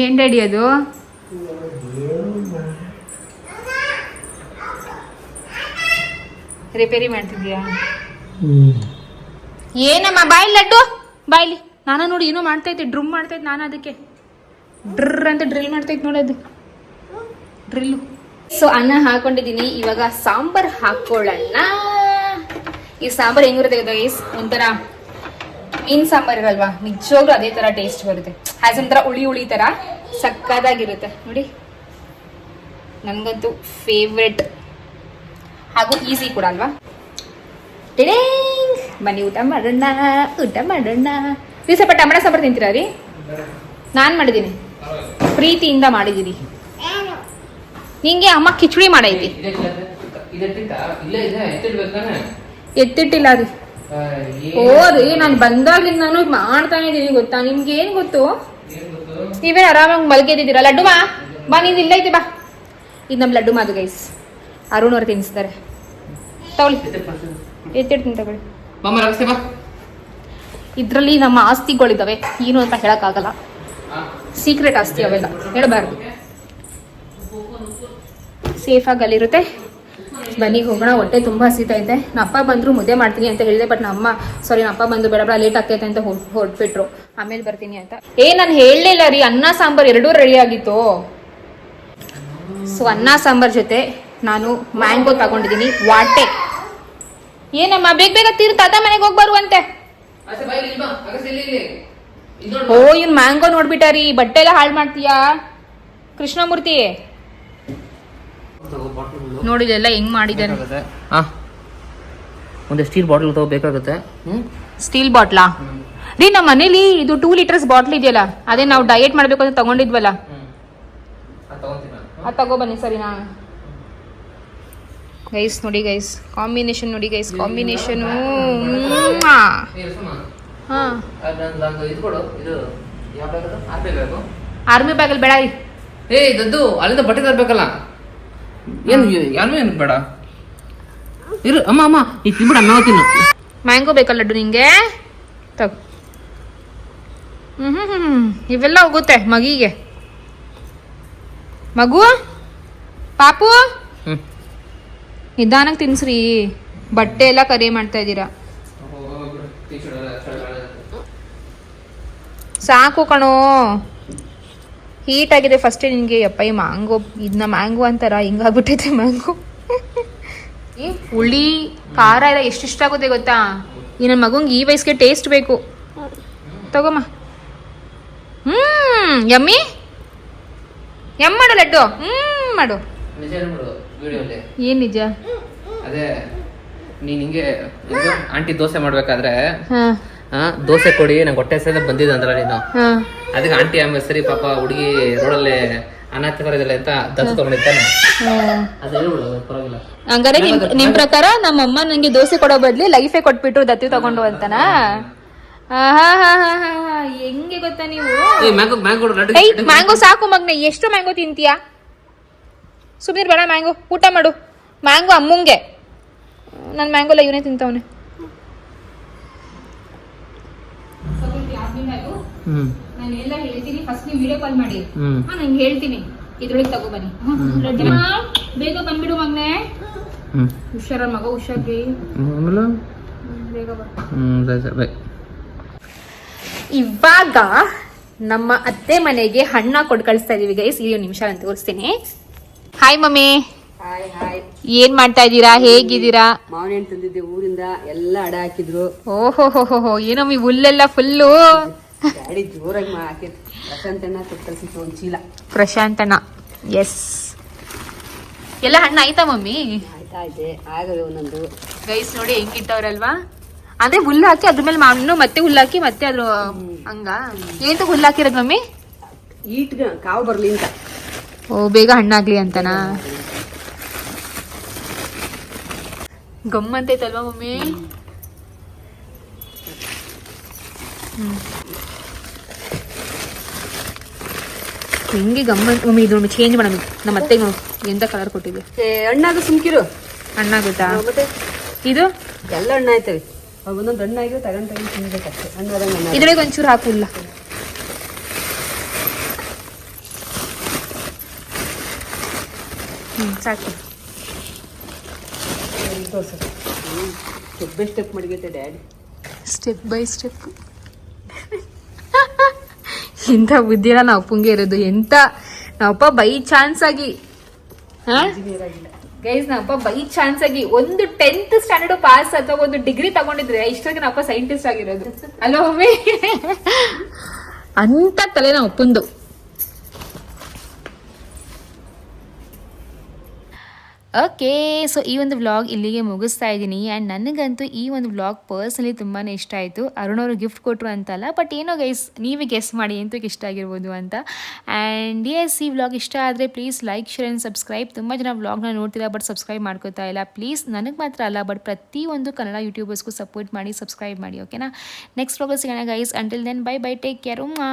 ಏನ್ ರೆಡಿ ಅದು? ರಿಪೇರಿ ಮಾಡ್ತಿದ್ಯಾ? ಏನಮ್ಮ ಬಾಯಿ ಲಡ್ಡು? ಬಾಯ್ಲಿ. ನಾನು ನೋಡಿ ಏನೋ ಮಾಡ್ತಾ ಇದ್ದೆ ಡ್ರಮ್ ಮಾಡ್ತಾ ಇದ್ದೆ ನಾನು ಅದಕ್ಕೆ. ಡ್ರ್ ಅಂತ ಡ್ರಿಲ್ ಮಾಡ್ತಾ ನೋಡಿ ನೋಡೋದು ಡ್ರಿಲ್ಲು. ಸೊ ಅನ್ನ ಹಾಕೊಂಡಿದ್ದೀನಿ. ಇವಾಗ ಸಾಂಬಾರ್ ಹಾಕೊಳ್ಳೋಣ. ಈ ಸಾಂಬಾರ್ ಹೆಂಗಿರುತ್ತೆ ಗೈಸ್ ಒಂಥರ ಮೀನ್ ಸಾಂಬಾರ್ ಇರಲ್ವಾ ನಿಜವಾಗ್ಲೂ ಅದೇ ತರ ಟೇಸ್ಟ್ ಬರುತ್ತೆ. ಆಸ್ ಒಂಥರ ಉಳಿ ಉಳಿ ತರ ಸಕ್ಕದಾಗಿರುತ್ತೆ. ನೋಡಿ. ನನಗಂತೂ ಫೇವ್ರೆಟ್ ಹಾಗೂ ಈಸಿ ಕೂಡ ಅಲ್ವಾ! ಬನ್ನಿ, ಊಟ ಮಾಡೋಣ ಊಟ ಮಾಡೋಣ. ನೀವು ಸ್ವಲ್ಪ ಟಮಾಟ ಸಾಂಬಾರು ತಿಂತೀರಾ ರೀ? ನಾನು ಮಾಡಿದ್ದೀನಿ. ಪ್ರೀತಿಯಿಂದ ಮಾಡಿದ್ದೀನಿ. ನಿಂಗೆ ಅಮ್ಮ ಕಿಚಡಿ ಮಾಡೈತಿ. ಎತ್ತಿಟ್ಟಿಲ್ಲ ರೀ. ಓ ರೀ ನಾನು ಬಂದಾಗ್ಲಿಂದ ನಾನು ಮಾಡ್ತಾನೆ ಇದೀನಿ ಗೊತ್ತಾ? ನಿಮ್ಗೆ ಏನ್ ಗೊತ್ತು? ನೀವೇ ಆರಾಮಾಗಿ ಮಲ್ಗೆದಿದ್ದೀರಾ ಲಡ್ಡು ಮಾ. ಬಾ ನೀನ್ ಇಲ್ಲ ಐತಿ ಬಾ. ಇದು ನಮ್ ಲಡ್ಡು ಮಾದು ಗೈಸ್ ಅರುಣ್ ಅವ್ರು ತಿನ್ನಿಸ್ತಾರೆ ತಗೊಳ್ಳಿ. ಎತ್ತಿಡ್ತೀನಿ ತಗೊಳ್ಳಿ. ಇದ್ರಲ್ಲಿ ನಮ್ಮ ಆಸ್ತಿಗಳಿದಾವೆ. ಏನು ಅಂತ ಹೇಳಕ್ಕಾಗಲ್ಲ. ಸೀಕ್ರೆಟ್ ಆಸ್ತಿ ಅವೆಲ್ಲ. ಹೇಳಬಾರ್ದು. ಸೇಫಾಗಿ ಅಲ್ಲಿರುತ್ತೆ ಬನ್ನಿ ಹೋಗೋಣ. ಹೊಟ್ಟೆ ತುಂಬ ಹಸಿತೈತೆ. ನಮ್ಮ ಅಪ್ಪ ಬಂದ್ರು ಮುದ್ದೆ ಮಾಡ್ತೀನಿ ಅಂತ ಹೇಳಿದೆ ಬಟ್ ನಮ್ಮ ಸಾರಿ ನಮ್ಮ ಅಪ್ಪ ಬಂದು ಬೇಡ ಬೇಡ ಲೇಟ್ ಆಗ್ತೈತೆ ಅಂತ ಹೊರಟ್ಬಿಟ್ರು. ಆಮೇಲೆ ಬರ್ತೀನಿ ಅಂತ. ಏ ನಾನು ಹೇಳಲಿಲ್ಲ ರೀ ಅನ್ನ ಸಾಂಬಾರ್ ಎರಡೂ ರೆಡಿ ಆಗಿತ್ತು. ಸೊ ಅನ್ನ ಸಾಂಬಾರ್ ಜೊತೆ ನಾನು ಮ್ಯಾಂಗೋ ತಗೊಂಡಿದ್ದೀನಿ ವಾಟೆ. ಏನಮ್ಮ ಬೇಗ ಬೇಗ ತೀರ್ ತಾತ ಮನೆಗೆ ಹೋಗಿ ಬರುವಂತೆ. ಓ ಇನ್ ಮ್ಯಾಂಗೋ ನೋಡ್ಬಿಟ್ಟಾರಿ ಬಟ್ಟೆ ಎಲ್ಲ ಹಾಳು ಮಾಡ್ತೀಯಾ? ಕೃಷ್ಣಮೂರ್ತಿ. ತಗೋ ಬಾಟ್ಲುಗಳು ನೋಡಿ ಇದೆಲ್ಲ ಹೆಂಗ್ ಬೇಕಾಗುತ್ತೆ. ಒಂದು ಸ್ಟೀಲ್ ಬಾಟ್ಲ್ ತಗೋಬೇಕಾಗುತ್ತೆ ಸ್ಟೀಲ್ ಬಾಟ್ಲಾ ರೀ ನಮ್ಮ ಮನೇಲಿ ಇದು ಟೂ ಲೀಟರ್ಸ್ ಬಾಟ್ಲ್ ಇದೆಯಲ್ಲ ಅದೇ ನಾವು ಡಯಟ್ ಮಾಡಬೇಕು ಅಂತ ತಗೊಂಡಿದ್ವಲ್ಲ. ಅದು ತಗೋ ಬನ್ನಿ ಸರಿನಾ? ಗೈಸ್ ನೋಡಿ ಗೈಸ್ ಕಾಂಬಿನೇಷನ್ ನೋಡಿ ಗೈಸ್ ಕಾಂಬಿನೇಷನು ಹಾ. ಆರ್ಮಿ ಬ್ಯಾಗಲ್ಲಿ ಬೇಡ ಏ ದದ್ದು ಅಲ್ಲಿಂದ ಬಟ್ಟೆ ತರ್ಬೇಕಲ್ಲ. ಏನು ಯಾರು ಏನು ಬೇಡ? ಇರು ಅಮ್ಮ ಅಮ್ಮ ಈ ತಿನ್ಬಿಡ ಅನ್ನ ತಿನ್ನು. ಮ್ಯಾಂಗೋ ಬೇಕಲ್ಲ ಲಡ್ಡು ನಿಂಗೆ? ತಗೋ. ಇವೆಲ್ಲ ಹೋಗುತ್ತೆ ಮಗಿಗೆ. ಮಗು? ಪಾಪು? ನಿಧಾನಕ್ಕೆ ತಿನ್ಸ್ರಿ. ಬಟ್ಟೆ ಎಲ್ಲ ಕರಿ ಮಾಡ್ತಾ ಇದ್ದೀರಾ. ಸಾಕು ಕಣೋ. ಹೀಟ್ ಆಗಿದೆ ಫಸ್ಟ್ ನಿನಗೆ ಯಪ್ಪ ಈ ಮ್ಯಾಂಗೋ ಇದನ್ನ ಮ್ಯಾಂಗೋ ಅಂತಾರ ಹಿಂಗಾಗ್ಬಿಟ್ಟೈತೆ ಮ್ಯಾಂಗೋ ಈ ಹುಳಿ ಖಾರ ಎಲ್ಲ ಎಷ್ಟು ಇಷ್ಟ ಆಗುತ್ತೆ ಗೊತ್ತಾ? ಈ ನನ್ನ ಮಗಂಗೆ ಈ ವಯಸ್ಸಿಗೆ ಟೇಸ್ಟ್ ಬೇಕು. ತಗೋಮ್ಮ ಹ್ಮ್ ಯಮ್ಮಿ? ಎಂ ಮಾಡು ಲಡ್ಡು. ಹ್ಮ್ ಮಾಡು. ಏನು ನಿಜ? ಅದೇ ನೀನ್ ಹಿಂಗೆ ಆಂಟಿ ದೋಸೆ ಮಾಡ್ಬೇಕಾದ್ರೆ ದೋಸೆ ಕೊಡಿ ನಂಗೆ ಹೊಟ್ಟೆ ಸೇದ ಬಂದಿದ್ದ ಅಂದ್ರೆ ನೀನು. ಅದಕ್ಕೆ ಆಂಟಿ ಆಮೇಲೆ ಸರಿ ಪಾಪ ಹುಡುಗಿ ರೋಡಲ್ಲಿ ಅನಾಥ ಬರೋದಿಲ್ಲ ಅಂತ ದಸ್ ತಗೊಂಡಿದ್ದಾನೆ ಹಂಗಾರೆ ನಿಮ್ ಪ್ರಕಾರ ಪ್ರಕಾರ ನಮ್ಮಮ್ಮ ನಂಗೆ ದೋಸೆ ಕೊಡೋ ಬದ್ಲಿ ಲೈಫೇ ಕೊಟ್ಬಿಟ್ರು ದತ್ತಿ ತಗೊಂಡು ಅಂತನಾ? ಹೆಂಗೆ ಗೊತ್ತಾ ನೀವು? ಮ್ಯಾಂಗೋ ಸಾಕು ಮಗ್ನೆ ಎಷ್ಟು ಮ್ಯಾಂಗೋ ತಿಂತೀಯಾ? ಸುಮೀರ್ ಬೇಡ ಮ್ಯಾಂಗೋ ಊಟ ಮಾಡು. ಮ್ಯಾಂಗೋ ಅಮ್ಮಂಗೆ. ನಾನು ಮ್ಯಾಂಗೋ ಇವನೇ ತಿಂತವನೆ. ಹ್ಮ್. ನಾನು ಎಲ್ಲ ಹೇಳ್ತೀನಿ. ಫಸ್ಟ್ ನೀವು ವಿಡಿಯೋ ಕಾಲ್ ಮಾಡಿ. ಹಾ ನಂಗೆ ಹೇಳ್ತೀನಿ. ಇದ್ರೊಳಗೆ ತಗೋ ಬನ್ನಿ. ರೆಡ್ಡಿ ಬೇಗ ಬಂದ್ಬಿಡು ಮಗ್ನೆ. ಹುಷಾರ ಮಗ ಆಮೇಲೆ? ಬೇಗ ಬಾ. ಇವಾಗ ನಮ್ಮ ಅತ್ತೆ ಮನೆಗೆ ಹಣ್ಣ ಕೊಟ್ಟು ಕಳಿಸ್ತಾ ಇದೀವಿ ಗೈಸ್ ಈ ನಿಮಿಷ ಅಂತ ತೋರಿಸ್ತೀನಿ. Hi mummy. ಹಾಯ್ ಹಾಯ್ ಏನ್ ಮಾಡ್ತಾ ಇದ್ದೀರಾ? ಹೇಗಿದ್ದೀರಾ? ಮಾವಿನ ತಂದಿದ್ದೆ ಊರಿಂದ ಎಲ್ಲ ಅಡ ಹಾಕಿದ್ರು. ಓಹೋ ಹೋ ಹೋ ಹೋ ಏನೋ ಈ ಹುಲ್ಲೆಲ್ಲ ಫುಲ್ಲು ಗಾಡಿ ಜೋರಾಗಿ ಹಾಕಿದ್ರು ಪ್ರಶಾಂತಣ್ಣ ಕೊಟ್ಟು ಕಳ್ಸಿತ್ತು ಒಂದು ಚೀಲ ಪ್ರಶಾಂತನ ಎಸ್ ಎಲ್ಲ ಹಣ್ಣು ಆಯ್ತಾ ಮಮ್ಮಿ? ಆಯ್ತಾ ಇದೆ ಆಗವೆ ಒಂದೊಂದು. ಗೈಸ್ ನೋಡಿ ಹೆಂಗಿಟ್ಟವ್ರಲ್ವಾ? ಅಂದ್ರೆ ಹುಲ್ಲು ಹಾಕಿ ಅದ್ರ ಮೇಲೆ ಮಣ್ಣು ಮತ್ತೆ ಹುಲ್ಲು ಹಾಕಿ ಮತ್ತೆ ಅದ್ರ ಹಂಗ. ಏನ್ ಹುಲ್ಲು ಹಾಕಿರೋದು ಮಮ್ಮಿ? ಈಟ್ಗ ಕಾವು ಬರ್ಲಿ ಅಂತ. ಓ ಬೇಗ ಹಣ್ಣಾಗ್ಲಿ ಅಂತನಾ? ಗಮ್ಮಂತೈತಲ್ವಾ ಮಮ್ಮಿ? ಹ್ಮ್. ಹೆಂಗೆ ಗಮ್ಮಂತ ಮಮ್ಮಿ ಇದು ಚೇಂಜ್ ಮಾಡೋಣ. ನಮ್ಮ ಅತ್ತೆಗೆ ನೋಡು ಎಂತ ಕಲರ್ ಕೊಟ್ಟಿದೆ ಏ, ಹಣ್ಣಾಗ ಸುಮ್ಕಿರು. ಹಣ್ಣಾಗುತ್ತಾ ಆಗುತ್ತಾ? ಮತ್ತೆ? ಇದು? ಎಲ್ಲ ಅಣ್ಣ ಆಯ್ತವೆ. ಒಂದೊಂದು ಹಣ್ಣಾಗಿರೋ ತಗೊಂಡ್ ತಗೊಂಡು ತಿನ್ಬೇಕಷ್ಟೇ ಇದ್ರಾಗ ಹಣ್ಣಾಗ ಇದ್ರೊಳಗೆ ಒಂಚೂರು ಹಾಕಿಲ್ಲ. ಹ್ಮ್ ಸಾಕು. ತೋರ್ಸು ಸ್ಟೆಪ್ ಬೈ ಸ್ಟೆಪ್ ಮಡಗೈತೆ ಡ್ಯಾಡಿ. ಸ್ಟೆಪ್ ಬೈ ಸ್ಟೆಪ್ ಇಂಥ ಬುದ್ಧಿನ ನಾವು ಅಪ್ಪಂಗೆ ಇರೋದು. ಎಂತ ನಾವಪ್ಪ ಬೈ ಚಾನ್ಸ್ ಆಗಿ ಗೈಸ್ ನಾವಪ್ಪ ಬೈ ಚಾನ್ಸ್ ಆಗಿ ಒಂದು ಟೆಂತ್ ಸ್ಟ್ಯಾಂಡರ್ಡ್ ಪಾಸ್ ಅಥವಾ ಒಂದು ಡಿಗ್ರಿ ತಗೊಂಡಿದ್ರೆ ಇಷ್ಟೊತ್ತಿಗೆ ನಾವಪ್ಪ ಸೈಂಟಿಸ್ಟ್ ಆಗಿರೋದು. ಅಲ್ಲ ಒಮ್ಮೆ ಅಂತ ತಲೆ ನಾವು ಅಪ್ಪಂದು. ಓಕೆ ಸೊ ಈ ಒಂದು ವ್ಲಾಗ್ ಇಲ್ಲಿಗೆ ಮುಗಿಸ್ತಾ ಇದ್ದೀನಿ. ಆ್ಯಂಡ್ ನನಗಂತೂ ಈ ಒಂದು ವ್ಲಾಗ್ ಪರ್ಸ್ನಲಿ ತುಂಬಾ ಇಷ್ಟ ಆಯಿತು. ಅರುಣ್ ಅವರು ಗಿಫ್ಟ್ ಕೊಟ್ಟರು ಅಂತಲ್ಲ ಬಟ್ ಏನೋ ಗೈಸ್ ನೀವೇ ಗೆಸ್ ಮಾಡಿ, ಎಂತಕ್ಕೆ ಇಷ್ಟ ಆಗಿರ್ಬೋದು ಅಂತ. ಆ್ಯಂಡ್ ಎಸ್ ಈ ವ್ಲಾಗ್ ಇಷ್ಟ ಆದರೆ please like share and subscribe ತುಂಬ ಜನ ವ್ಲಾಗ್ನ ನೋಡ್ತೀರಾ ಬಟ್ ಸಬ್ಸ್ಕ್ರೈಬ್ ಮಾಡ್ಕೋತಾ ಇಲ್ಲ. ಪ್ಲೀಸ್ ನನಗೆ ಮಾತ್ರ ಅಲ್ಲ ಬಟ್ ಪ್ರತಿಯೊಂದು ಕನ್ನಡ ಯೂಟ್ಯೂಬರ್ಸ್ಗೂ ಸಪೋರ್ಟ್ ಮಾಡಿ ಸಬ್ಸ್ಕ್ರೈಬ್ ಮಾಡಿ ಓಕೆನಾ ನೆಕ್ಸ್ಟ್ ವ್ಲಾಗಲ್ಲಿ ಸಿಗೋಣ guys until then bye bye take care ಉಮ್ಮಾ